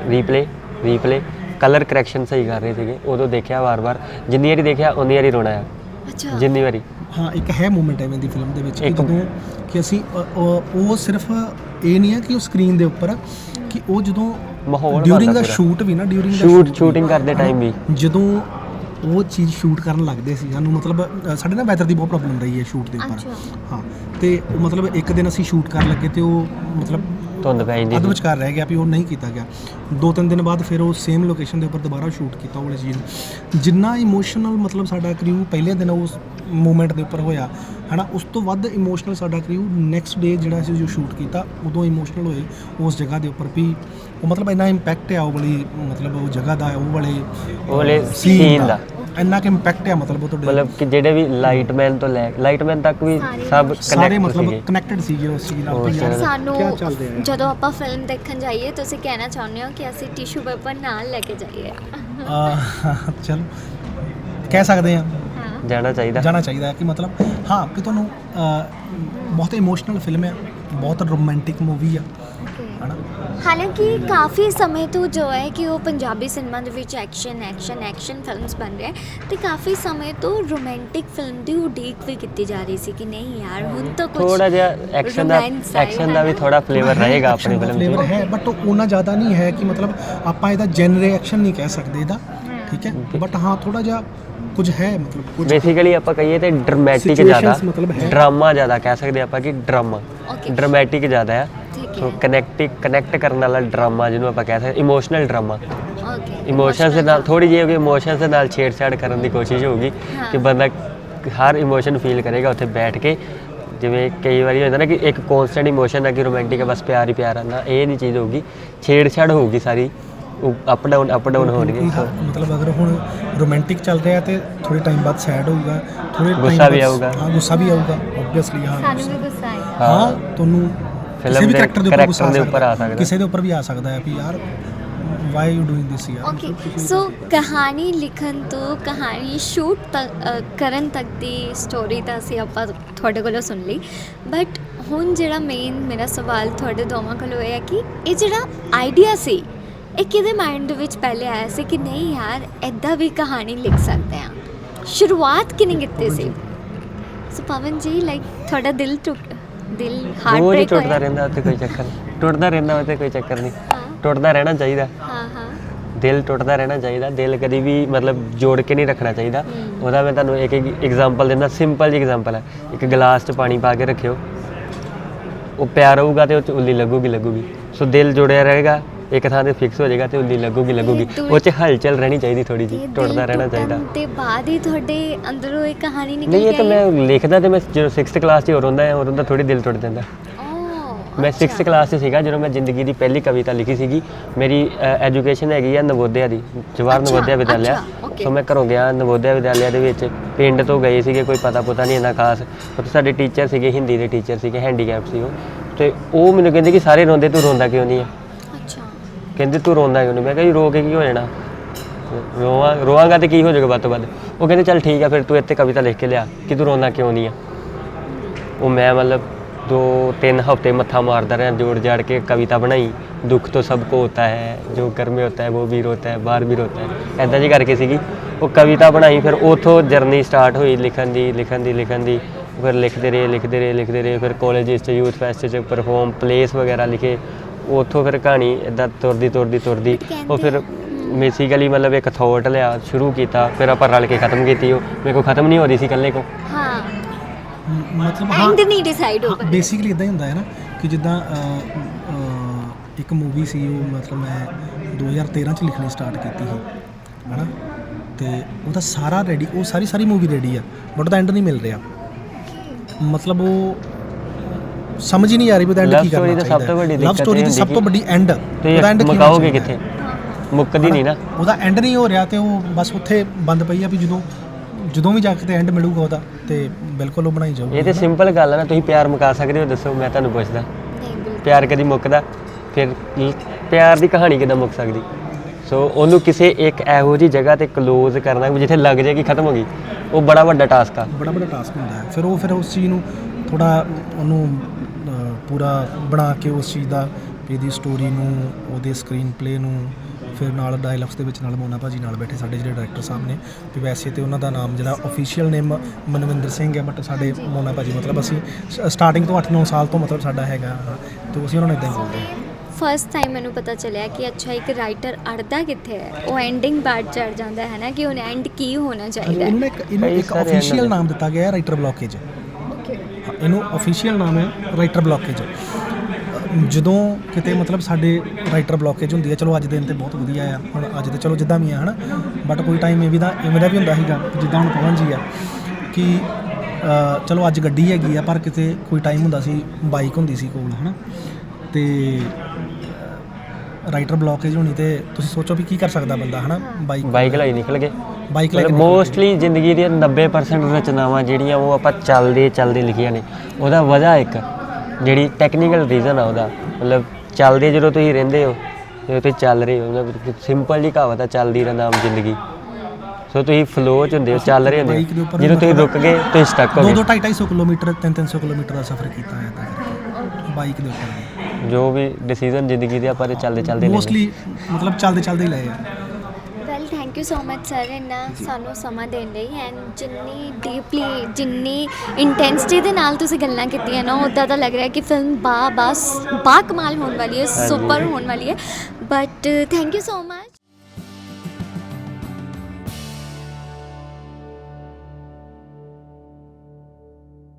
ਰੀਪਲੇ ਰੀਪਲੇ ਕਲਰ ਕਰੈਕਸ਼ਨ ਸਹੀ ਕਰ ਰਹੇ ਸੀਗੇ ਉਦੋਂ ਦੇਖਿਆ ਵਾਰ-ਵਾਰ ਜਿੰਨੀ ਵਾਰੀ ਦੇਖਿਆ ਉਨੀ ਵਾਰੀ ਰੋਣਾ ਆ। ਅੱਛਾ। ਜਿੰਨੀ ਵਾਰੀ। ਹਾਂ ਇੱਕ ਹੈ ਮੂਮੈਂਟ ਐਵੇਂ ਦੀ ਫਿਲਮ ਦੇ ਵਿੱਚ ਕਿ ਜਦੋਂ ਕਿ ਅਸੀਂ ਉਹ ਸਿਰਫ ਇਹ ਨਹੀਂ ਹੈ ਕਿ ਉਹ ਸਕਰੀਨ ਦੇ ਉੱਪਰ ਆ, ਕਿ ਉਹ ਜਦੋਂ ਮਾਹੌਲ ਡਿਊਰਿੰਗ ਦਾ ਪੂਰਾ। ਸ਼ੂਟ ਵੀ ਨਾ ਡਿਊਰਿੰਗ ਦਾ ਸ਼ੂਟ ਸ਼ੂਟਿੰਗ ਕਰਦੇ ਟਾਈਮ ਵੀ। ਜਦੋਂ ਉਹ ਚੀਜ਼ ਸ਼ੂਟ ਕਰਨ ਲੱਗਦੇ ਸੀ ਸਾਨੂੰ ਮਤਲਬ ਅ, ਸਾਡੇ ਨਾ ਵੈਦਰ ਦੀ ਬਹੁਤ ਪ੍ਰੋਬਲਮ ਰਹੀ ਹੈ ਸ਼ੂਟ ਦੇ ਉੱਪਰ ਅੱਛਾ। ਹਾਂ ਤੇ ਉਹ ਮਤਲਬ ਇੱਕ ਦਿਨ ਅਸੀਂ ਸ਼ੂਟ ਕਰਨ ਲੱਗੇ ਤੇ ਉਹ ਮਤਲਬ ਧੁੰਦ ਪੈ ਜਾਂਦੀ ਅੱਧ। ਵਿਚਕਾਰ ਰਹਿ ਗਿਆ ਵੀ ਉਹ ਨਹੀਂ ਕੀਤਾ ਗਿਆ ਦੋ ਤਿੰਨ ਦਿਨ ਬਾਅਦ ਫਿਰ ਉਹ ਸੇਮ ਲੋਕੇਸ਼ਨ ਦੇ ਉੱਪਰ ਦੁਬਾਰਾ ਸ਼ੂਟ ਕੀਤਾ ਉਹ ਵਾਲੀ ਚੀਜ਼ ਨੂੰ। ਜਿੰਨਾ ਇਮੋਸ਼ਨਲ ਮਤਲਬ ਸਾਡਾ ਕ੍ਰਿਊ ਪਹਿਲੇ ਦਿਨ ਉਸ ਮੂਮੈਂਟ ਦੇ ਉੱਪਰ ਹੋਇਆ ਹਨਾ ਉਸ ਤੋਂ ਵੱਧ ਇਮੋਸ਼ਨਲ ਸਾਡਾ ਕ੍ਰਿਊ ਨੈਕਸਟ ਡੇ ਜਿਹੜਾ ਅਸੀਂ ਜੋ ਸ਼ੂਟ ਕੀਤਾ ਉਦੋਂ ਇਮੋਸ਼ਨਲ ਹੋਏ ਉਸ ਜਗ੍ਹਾ ਦੇ ਉੱਪਰ ਵੀ ਉਹ ਮਤਲਬ ਇੰਨਾ ਇੰਪੈਕਟ ਆ ਉਹ ਵਾਲੀ ਮਤਲਬ ਉਹ ਜਗ੍ਹਾ ਦਾ ਉਹ ਵਾਲੇ ਉਹ ਵਾਲੇ scene ਸੀਨ ਦਾ ਇੰਨਾ ਕਿ ਇੰਪੈਕਟ ਆ ਮਤਲਬ ਉਹ ਤੁਹਾਡੇ ਮਤਲਬ ਕਿ ਜਿਹੜੇ ਵੀ ਲਾਈਟਮੈਨ ਤੋਂ ਲੈ ਲਾਈਟਮੈਨ ਤੱਕ ਵੀ ਸਭ ਸਾਰੇ ਕਨੈਕਟ ਮਤਲਬ ਸੀਗੇ। ਕਨੈਕਟਡ ਸੀਗੇ ਉਸ ਚੀਜ਼ ਨਾਲ। ਯਾਰ ਸਾਨੂੰ ਕਿਆ ਚੱਲ ਰਿਹਾ ਹੈ? ਜਦੋਂ ਆਪਾਂ ਫਿਲਮ ਦੇਖਣ ਜਾਈਏ ਤੁਸੀਂ ਕਹਿਣਾ ਚਾਹੁੰਦੇ ਹੋ ਕਿ ਅਸੀਂ ਟਿਸ਼ੂ ਪੇਪਰ ਨਾਲ ਲੈ ਕੇ ਜਾਈਏ। ਅਹ ਚਲੋ। ਕਹਿ ਸਕਦੇ ਆ ਹਾਂ। ਜਾਣਾ ਚਾਹੀਦਾ। ਜਾਣਾ ਚਾਹੀਦਾ ਹੈ ਕਿ ਮਤਲਬ ਹਾਂ ਕਿ ਤੁਹਾਨੂੰ ਅਹ, ਬਹੁਤ ਇਮੋਸ਼ਨਲ ਫਿਲਮ ਹੈ ਬਹੁਤ ਰੋਮਾਂਟਿਕ ਮੂਵੀ ਆ। ਹਨਾ ਹਾਲਾਂਕਿ ਕਾਫੀ ਸਮੇਂ ਤੋਂ ਜੋ ਹੈ ਕਿ ਉਹ ਪੰਜਾਬੀ ਸਿਨੇਮਾ ਦੇ ਵਿੱਚ ਐਕਸ਼ਨ ਐਕਸ਼ਨ ਐਕਸ਼ਨ ਫਿਲਮਸ ਬਣ ਰਹੇ ਤੇ ਕਾਫੀ ਸਮੇਂ ਤੋਂ ਰੋਮਾਂਟਿਕ ਫਿਲਮ ਦੀ ਉਡੀਕ ਵੀ ਕੀਤੀ ਜਾ ਰਹੀ ਸੀ ਕਿ ਨਹੀਂ ਯਾਰ ਹੁਣ ਤਾਂ ਕੁਝ ਥੋੜਾ ਜਿਹਾ ਐਕਸ਼ਨ ਦਾ ਐਕਸ਼ਨ ਦਾ ਵੀ? ਥੋੜਾ ਫਲੇਵਰ ਰਹੇਗਾ ਆਪਣੀ ਫਿਲਮ 'ਚ ਹੈ ਬਟ ਉਹਨਾਂ ਜ਼ਿਆਦਾ ਨਹੀਂ ਹੈ ਕਿ ਮਤਲਬ ਆਪਾਂ ਇਹਦਾ ਜਨਰੇ ਐਕਸ਼ਨ ਨਹੀਂ ਕਹਿ ਸਕਦੇ ਇਹਦਾ ਠੀਕ ਹੈ ਬਟ ਹਾਂ ਥੋੜਾ ਜਿਹਾ ਕੁਝ ਹੈ ਮਤਲਬ ਕੁਝ ਬੇਸਿਕਲੀ ਆਪਾਂ ਕਹੀਏ ਤੇ ਡਰਾਮੈਟਿਕ ਜ਼ਿਆਦਾ ਮਤਲਬ ਹੈ। ਡਰਾਮਾ ਜ਼ਿਆਦਾ ਕਹਿ ਸਕਦੇ ਆਪਾਂ ਕਿ ਡਰਾਮਾ. ਡਰਾਮੈਟਿਕ ਜ਼ਿਆਦਾ ਠੀਕ ਸੋ ਓਕੇ ਕਨੈਕਟ ਕਨੈਕਟ ਕਰਨ ਵਾਲਾ ਡਰਾਮਾ ਜਿਹਨੂੰ ਆਪਾਂ ਕਹਿ ਸਕਦੇ ਇਮੋਸ਼ਨਲ ਡਰਾਮਾ। ਓਕੇ ਇਮੋਸ਼ਨਸ ਦੇ ਨਾਲ ਥੋੜੀ ਜਿਹੀ ਇਮੋਸ਼ਨਸ ਦੇ ਨਾਲ ਛੇੜਛਾੜ ਕਰਨ ਦੀ ਕੋਸ਼ਿਸ਼ ਹੋਊਗੀ। ਕਿ ਬੰਦਾ ਹਰ ਇਮੋਸ਼ਨ ਫੀਲ ਕਰੇਗਾ ਉੱਥੇ ਬੈਠ ਕੇ। ਜਿਵੇਂ ਕਈ ਵਾਰੀ ਹੁੰਦਾ ਨਾ ਕਿ ਇੱਕ ਕਨਸਟੈਂਟ ਇਮੋਸ਼ਨ ਹੈ ਕਿ ਰੋਮਾਂਟਿਕ ਹੈ ਬਸ ਪਿਆਰ ਹੀ ਪਿਆਰ ਹੈ ਨਾ ਇਹ ਨਹੀਂ ਚੀਜ਼ ਹੋਊਗੀ। ਛੇੜਛਾੜ ਹੋਊਗੀ ਸਾਰੀ। ਅਪ ਡਾਊਨ ਅਪ ਡਾਊਨ ਹੋਣਗੇ। ਮਤਲਬ ਅਗਰ ਹੁਣ ਰੋਮਾਂਟਿਕ ਚੱਲ ਰਿਹਾ ਤੇ ਥੋੜੇ ਟਾਈਮ ਬਾਅਦ ਸੈਡ ਹੋਊਗਾ। ਥੋੜੇ ਗੁੱਸਾ ਵੀ ਆਊਗਾ। ਹਾਂ ਗੁੱਸਾ ਵੀ ਆਊਗਾ ਆਬਵੀਅਸਲੀ ਹਾਂ। ਸਾਨੂੰ ਵੀ ਗੁੱਸਾ ਆਇਆ ਹਾਂ। ਤੁਹਾਨੂੰ ਕਿਸੇ ਵੀ ਦੇ character ਦੇ ਉੱਪਰ ਗੁੱਸਾ ਦੇ ਉੱਪਰ ਆ ਸਕਦਾ। ਕਿਸੇ ਦੇ ਉੱਪਰ ਵੀ ਆ ਸਕਦਾ ਹੈ ਵੀ ਯਾਰ ਵਾਈ ਯੂ ਡੂਇੰਗ ਦਿਸ ਯਾਰ? ਓਕੇ ਸੋ ਕਹਾਣੀ ਲਿਖਣ ਤੋਂ ਕਹਾਣੀ ਸ਼ੂਟ ਤੱਕ ਅ, ਕਰਨ ਤੱਕ ਦੀ ਸਟੋਰੀ ਤਾਂ ਅਸੀਂ ਆਪਾਂ ਤੁਹਾਡੇ ਕੋਲੋਂ ਸੁਣ ਲਈ। ਬਟ ਹੁਣ ਜਿਹੜਾ ਮੇਨ ਮੇਰਾ ਸਵਾਲ ਤੁਹਾਡੇ ਦੋਵਾਂ ਕੋਲੋਂ ਇਹ ਹੈ ਕਿ ਇਹ ਜਿਹੜਾ ਆਈਡੀਆ ਸੀ ਇਹ ਕਿਹਦੇ ਮਾਈਂਡ ਦੇ ਵਿੱਚ ਪਹਿਲੇ ਆਇਆ ਸੀ ਕਿ ਨਹੀਂ ਯਾਰ ਐਦਾਂ ਵੀ ਕਹਾਣੀ ਲਿਖ ਸਕਦੇ ਆ ਸ਼ੁਰੂਆਤ ਕਿਨੇ ਕੀਤੀ ਸੀ? ਸੋ ਪਵਨ ਜੀ ਲਾਈਕ ਤੁਹਾਡਾ ਦਿਲ ਟੁੱਟ ਦਿਲ ਹਾਰਟ ਰੋਜ਼ ਹੀ ਬ੍ਰੇਕ ਟੁੱਟਦਾ ਹੋਇਆ। ਰਹਿੰਦਾ ਉੱਥੇ ਕੋਈ ਚੱਕਰ ਨਹੀਂ। ਟੁੱਟਦਾ ਰਹਿੰਦਾ ਉੱਥੇ ਕੋਈ ਚੱਕਰ ਨਹੀਂ। ਟੁੱਟਦਾ ਰਹਿਣਾ ਚਾਹੀਦਾ। ਹਾਂ ਹਾਂ। ਦਿਲ ਟੁੱਟਦਾ ਰਹਿਣਾ ਚਾਹੀਦਾ। ਦਿਲ ਕਦੀ ਵੀ ਮਤਲਬ ਜੋੜ ਕੇ ਨਹੀਂ ਰੱਖਣਾ ਚਾਹੀਦਾ। ਉਹਦਾ ਮੈਂ ਤੁਹਾਨੂੰ ਇੱਕ ਐਗਜ਼ਾਮਪਲ ਦਿੰਦਾ। ਸਿੰਪਲ ਜਿਹੀ ਐਗਜ਼ਾਮਪਲ ਹੈ। ਇੱਕ ਗਲਾਸ 'ਚ ਪਾਣੀ ਪਾ ਕੇ ਰੱਖਿਓ। ਉਹ ਪਿਆ ਰਹੂਗਾ ਤੇ ਉਹ 'ਚ ਉੱਲੀ ਲੱਗੂਗੀ ਲੱਗੂਗੀ। ਸੋ ਦਿਲ ਜੁੜਿਆ ਰਹੇਗਾ। ਇੱਕ ਥਾਂ ਤੇ ਫਿਕਸ ਹੋ ਜਾਏਗਾ ਤੇ ਉੱਲੀ ਲੱਗੂਗੀ ਲੱਗੂਗੀ। ਉਹ 'ਚ ਹਲਚਲ ਰਹਿਣੀ ਚਾਹੀਦੀ ਥੋੜੀ ਦਿਲ ਟੁੱਟਦਾ ਰਹਿਣਾ ਚਾਹੀਦਾ। ਤੇ ਬਾਅਦ ਹੀ ਤੁਹਾਡੇ ਅੰਦਰੋਂ ਇਹ ਕਹਾਣੀ ਨਿਕਲ ਨਹੀਂ ਇਹ ਤਾਂ ਮੈਂ ਲਿਖਦਾ ਤੇ ਮੈਂ ਜਦੋਂ 6th ਕਲਾਸ 'ਚ ਹੋਰ ਹੁੰਦਾ ਹੈ ਹੋਰ ਹੁੰਦਾ ਥੋੜੀ ਦਿਲ ਟੁੱਟ ਜਾਂਦਾ। ਮੈਂ ਅੱਛਾ। 6th ਕਲਾਸ 'ਚ ਸੀਗਾ ਜਦੋਂ ਮੈਂ ਜ਼ਿੰਦਗੀ ਦੀ ਪਹਿਲੀ ਕਵਿਤਾ ਲਿਖੀ ਸੀਗੀ। ਮੇਰੀ ਐਜੂਕੇਸ਼ਨ ਹੈਗੀ ਆ ਨਵੋਦਿਆ ਦੀ ਜਵਾਹਰ ਨਵੋਦਿਆ ਵਿਦਿਆਲਿਆ। ਸੋ ਮੈਂ ਘਰੋਂ ਗਿਆ ਨਵੋਦਿਆ ਵਿਦਿਆਲਿਆ ਦੇ ਵਿੱਚ ਪਿੰਡ ਤੋਂ ਗਏ ਸੀਗੇ ਕੋਈ ਪਤਾ ਪੁਤਾ ਨਹੀਂ ਇੰਨਾ ਖਾਸ। ਉੱਥੇ ਸਾਡੇ ਟੀਚਰ ਸੀਗੇ ਹਿੰਦੀ ਦੇ ਟੀਚਰ ਸੀਗੇ ਹੈਂਡੀਕੈਪ ਸੀ ਉਹ। ਤੇ ਉਹ ਮੈਨੂੰ ਕਹਿੰਦੇ ਕਿ ਸਾਰੇ ਰੋਂਦੇ ਤੂੰ ਰੋਂਦਾ ਕਿਉਂ ਨਹੀਂ ਅੱਛਾ ਕਹਿੰਦੇ ਤੂੰ ਰੋਂਦਾ ਕਿਉਂ ਨਹੀਂ ਮੈਂ ਕਿਹਾ ਜੀ ਰੋ ਕੇ ਕੀ ਹੋ ਜਾਣਾ? ਰੋਵਾਂ, ਰੋਵਾਂਗਾ ਤੇ ਕੀ ਹੋ ਜਾਊਗਾ ਵੱਧ ਤੋਂ ਵੱਧ? ਉਹ ਕਹਿੰਦੇ ਚੱਲ ਠੀਕ ਆ, ਫਿਰ ਤੂੰ ਇੱਥੇ ਕਵਿਤਾ ਲਿਖ ਕੇ ਲਿਆ ਕਿ ਤੂੰ ਰੋਂਦਾ ਕਿਉਂ ਨਹੀਂ ਆ? ਉਹ ਮੈਂ ਮਤਲਬ ਦੋ ਤਿੰਨ ਹਫ਼ਤੇ ਮੱਥਾ ਮਾਰਦਾ ਰਿਹਾ, ਜੋੜ ਜਾੜ ਕੇ ਕਵਿਤਾ ਬਣਾਈ। ਦੁੱਖ ਤੋਂ ਸਭ ਕੋ ਹੋਤਾ ਹੈ, ਜੋ ਘਰ ਮੇ ਹੋਤਾ ਹੈ, ਉਹ ਵੀ ਰੋਤਾ ਹੈ, ਬਾਹਰ ਵੀ ਰੋਤਾ ਹੈ। ਐਦਾਂ ਜੀ ਕਰਕੇ ਸੀਗੀ। ਉਹ ਕਵਿਤਾ ਬਣਾਈ, ਫਿਰ ਉਥੋਂ ਜਰਨੀ ਸਟਾਰਟ ਹੋਈ ਲਿਖਣ ਦੀ ਲਿਖਣ ਦੀ ਲਿਖਣ ਦੀ। ਫਿਰ ਲਿਖਦੇ ਰਹੇ ਲਿਖਦੇ ਰਹੇ ਲਿਖਦੇ ਰਹੇ। ਫਿਰ ਕਾਲਜ ਵਿੱਚ ਯੂਥ ਫੈਸਟ 'ਚ ਪਰਫਾਰਮ ਪਲੇਸ ਵਗੈਰਾ ਲਿਖੇ। ਉਥੋਂ ਫਿਰ ਕਹਾਣੀ ਇਦਾਂ ਤੁਰਦੀ ਤੁਰਦੀ ਤੁਰਦੀ। ਉਹ ਫਿਰ ਬੇਸਿਕਲੀ ਮਤਲਬ ਇੱਕ ਥੋਟ ਲਿਆ ਸ਼ੁਰੂ ਕੀਤਾ ਫਿਰ ਆਪਾਂ ਰਲ ਕੇ ਖਤਮ ਕੀਤੀ ਉਹ। ਮੇਰੇ ਕੋ ਖਤਮ ਨਹੀਂ ਹੋ ਰਹੀ ਸੀ ਇਕੱਲੇ ਕੋ ਹਾਂ। ਮਤਲਬ ਹਾਂ ਐਂਡ ਨਹੀਂ ਡਿਸਾਈਡ ਹੋ ਪਾਇਆ ਬੇਸਿਕਲੀ ਇਦਾਂ ਹੀ ਹੁੰਦਾ ਹੈ ਨਾ ਕਿ ਜਿੱਦਾਂ ਇੱਕ ਮੂਵੀ ਸੀ ਉਹ ਮਤਲਬ ਮੈਂ 2013 ਚ ਲਿਖਣੀ ਸਟਾਰਟ ਕੀਤੀ ਸੀ ਹਨਾ? ਤੇ ਉਹਦਾ ਸਾਰਾ ਰੈਡੀ ਉਹ ਸਾਰੀ ਸਾਰੀ ਮੂਵੀ ਰੈਡੀ ਆ ਬਟ ਉਹਦਾ ਐਂਡ ਨਹੀਂ ਮਿਲ ਰਿਹਾ। ਮਤਲਬ ਉਹ ਸਮਝ ਹੀ ਨਹੀਂ ਆ ਰਹੀ ਉਹਦਾ ਐਂਡ ਕੀ ਕਰਨਾ ਚਾਹੀਦਾ ਸਭ ਤੋਂ ਵੱਡੀ ਲਵ ਦਿੱਕਤ ਸਟੋਰੀ ਇਹ ਦੀ ਹੁੰਦੀ ਸਭ ਤੋਂ ਕਿ ਵੱਡੀ ਐਂਡ ਤੇ ਉਹਦਾ ਐਂਡ ਮੁਕਾਓਗੇ ਕਿੱਥੇ? ਮੁੱਕਦੀ ਨਹੀਂ ਨਾ। ਉਹਦਾ ਐਂਡ ਨਹੀਂ ਹੋ ਰਿਹਾ ਤੇ ਉਹ ਬਸ ਉੱਥੇ ਬੰਦ ਪਈ ਆ ਵੀ ਜਦੋਂ ਜਦੋਂ ਵੀ ਜਾ ਕੇ ਤੇ ਐਂਡ ਮਿਲੂਗਾ ਉਹਦਾ ਤੇ ਬਿਲਕੁਲ ਉਹ ਬਣਾਈ ਜਾਊਗੀ। ਇਹ ਤੇ ਸਿੰਪਲ ਗੱਲ ਹੈ ਨਾ ਤੁਸੀਂ ਪਿਆਰ ਮੁਕਾ ਸਕਦੇ ਹੋ ਦੱਸੋ ਮੈਂ ਤੁਹਾਨੂੰ ਪੁੱਛਦਾ। ਪਿਆਰ ਕਦੀ ਮੁੱਕਦਾ? ਫਿਰ ਪਿਆਰ ਦੀ ਕਹਾਣੀ ਕਿਦਾਂ ਮੁੱਕ ਸਕਦੀ? ਸੋ ਉਹਨੂੰ ਕਿਸੇ ਇੱਕ ਇਹੋ ਜੀ ਜਗ੍ਹਾ ਤੇ ক্লোਜ਼ ਕਰਨਾ ਜਿੱਥੇ ਲੱਗ ਜਾਏਗੀ ਖਤਮ ਹੋ ਗਈ। ਉਹ ਬੜਾ ਵੱਡਾ ਟਾਸਕ ਆ। ਬੜਾ ਬੜਾ ਟਾਸਕ ਹੁੰਦਾ ਹੈ। ਫਿਰ ਉਹ ਫਿਰ ਉਸ ਚੀਜ਼ ਨੂੰ ਥੋੜਾ ਉਹਨੂੰ ਪੂਰਾ ਬਣਾ ਕੇ ਉਸ ਚੀਜ਼ ਦਾ ਵੀ ਇਹਦੀ ਸਟੋਰੀ ਨੂੰ ਉਹਦੇ ਸਕਰੀਨ ਪਲੇ ਨੂੰ ਫਿਰ ਨਾਲ ਡਾਇਲੌਗਸ ਦੇ ਵਿੱਚ ਨਾਲ ਮੋਨਾ ਭਾਜੀ ਨਾਲ ਬੈਠੇ ਸਾਡੇ ਜਿਹੜੇ ਡਾਇਰੈਕਟਰ ਸਾਹਿਬ ਨੇ ਵੀ ਵੈਸੇ ਤੇ ਉਹਨਾਂ ਦਾ ਨਾਮ ਜਿਹੜਾ ਅਫੀਸ਼ੀਅਲ ਨੇਮ ਮਨਵਿੰਦਰ ਸਿੰਘ ਹੈ ਬਟ ਸਾਡੇ ਮੋਨਾ ਭਾਜੀ ਮਤਲਬ ਅਸੀਂ ਸਟਾਰਟਿੰਗ ਤੋਂ 8-9 ਸਾਲ ਤੋਂ ਮਤਲਬ ਸਾਡਾ ਹੈਗਾ ਤੇ ਅਸੀਂ ਉਹਨਾਂ ਨੂੰ ਇਦਾਂ ਹੀ ਬੋਲਦੇ ਹਾਂ। ਫਸਟ ਟਾਈਮ ਮੈਨੂੰ ਪਤਾ ਚੱਲਿਆ ਕਿ ਅੱਛਾ ਇੱਕ ਰਾਈਟਰ ਅੜਦਾ ਕਿੱਥੇ ਹੈ? ਉਹ ਐਂਡਿੰਗ ਪਾਰਟ ਚੜ ਜਾਂਦਾ ਹੈ ਨਾ ਕਿ ਹੁਣ ਐਂਡ ਕੀ ਹੋਣਾ ਚਾਹੀਦਾ ਹੈ? ਇਹਨੂੰ ਨਾ ਇੱਕ ਇਹਨੂੰ ਅਫੀਸ਼ੀਅਲ ਨਾਮ ਦਿੱਤਾ ਗਿਆ ਹੈ ਰਾਈਟਰ ਬਲੌਕੇਜ ਇਹਨੂੰ ਅਫੀਸ਼ੀਅਲ ਨਾਮ ਹੈ ਰਾਈਟਰ ਬਲੌਕੇਜ ਜਦੋਂ ਕਿਤੇ ਮਤਲਬ ਸਾਡੇ ਰਾਈਟਰ ਬਲੌਕੇਜ ਹੁੰਦੀ ਹੈ ਚਲੋ ਅੱਜ ਦਿਨ ਤੇ ਬਹੁਤ ਵਧੀਆ ਆ ਹੁਣ ਅੱਜ ਤੇ ਚਲੋ ਜਿੱਦਾਂ ਵੀ ਆ ਹਨਾ? ਬਟ ਕੋਈ ਟਾਈਮ ਇਹ ਵੀ ਦਾ ਇਵੇਂ ਦਾ ਵੀ ਹੁੰਦਾ ਸੀਗਾ ਜਿੱਦਾਂ ਹੁਣ ਪਵਨ ਜੀ ਆ ਕਿ ਚਲੋ ਅੱਜ ਗੱਡੀ ਹੈਗੀ ਆ ਪਰ ਕਿਤੇ ਕੋਈ ਟਾਈਮ ਹੁੰਦਾ ਸੀ ਬਾਈਕ ਹੁੰਦੀ ਸੀ ਕੋਲ ਹਨਾ? ਤੇ ਰਾਈਟਰ ਬਲੌਕੇਜ ਹੋਣੀ ਤੇ ਤੁਸੀਂ ਸੋਚੋ ਵੀ ਕੀ ਕਰ ਸਕਦਾ ਬੰਦਾ ਹਨਾ? ਬਾਈਕ ਬਾਈਕ ਲਈ ਨਿਕਲ ਗਏ। ਬਾਈਕ ਲੈ ਕੇ ਮੋਸਟਲੀ ਜ਼ਿੰਦਗੀ ਦੀਆਂ 90% ਰਚਨਾਵਾਂ ਜਿਹੜੀਆਂ ਉਹ ਆਪਾਂ ਚੱਲਦੇ ਚੱਲਦੇ ਲਿਖੀਆਂ ਨੇ। ਉਹਦਾ ਵਜ੍ਹਾ ਇੱਕ ਜਿਹੜੀ ਟੈਕਨੀਕਲ ਰੀਜ਼ਨ ਆ ਉਹਦਾ। ਮਤਲਬ ਚੱਲਦੇ ਜਦੋਂ ਤੁਸੀਂ ਰਹਿੰਦੇ ਹੋ ਜਦੋਂ ਤੁਸੀਂ ਚੱਲ ਰਹੇ ਹੋ ਮਤਲਬ ਸਿੰਪਲ ਜੀ ਕਹਾਵਤ ਆ ਚੱਲਦੀ ਦਾ ਨਾਮ ਜ਼ਿੰਦਗੀ। ਸੋ ਤੁਸੀਂ ਫਲੋ ਚ ਹੁੰਦੇ ਹੋ ਚੱਲ ਰਹੇ ਹੁੰਦੇ ਹੋ। ਜਦੋਂ ਤੁਸੀਂ ਰੁਕ ਗਏ ਤੁਸੀਂ ਸਟਕ ਹੋ ਗਏ। ਦੋ ਢਾਈ ਢਾਈ ਸੌ ਕਿਲੋਮੀਟਰ 3-300 ਕਿਲੋਮੀਟਰ ਦਾ ਸਫ਼ਰ ਕੀਤਾ ਹੈ ਤਾਂ ਬਾਈਕ ਦੇ ਉੱਪਰ ਜੋ ਵੀ ਡਿਸੀਜਨ ਜ਼ਿੰਦਗੀ ਦੇ ਆਪਾਂ ਚੱਲਦੇ ਚੱਲਦੇ ਲੈਂਦੇ ਮੋਸਟਲੀ ਮਤਲਬ ਚੱਲਦੇ ਚੱਲਦੇ ਹੀ ਲਏ ਆ। Thank you so much sir ਇੰਨਾ ਸਾਨੂੰ ਸਮਾਂ ਦੇਣ ਲਈ ਐਂਡ ਜਿੰਨੀ ਡੀਪਲੀ ਜਿੰਨੀ ਇੰਟੈਂਸਿਟੀ ਦੇ ਨਾਲ ਤੁਸੀਂ ਗੱਲਾਂ ਕੀਤੀਆਂ ਨਾ ਉਦਾਂ ਤਾਂ ਲੱਗ ਰਿਹਾ ਕਿ ਫਿਲਮ ਬਾ ਬਸ ਬਾ ਕਮਾਲ ਹੋਣ ਵਾਲੀ ਹੈ। ਸੁਪਰ ਹੋਣ ਵਾਲੀ ਹੈ but thank you so much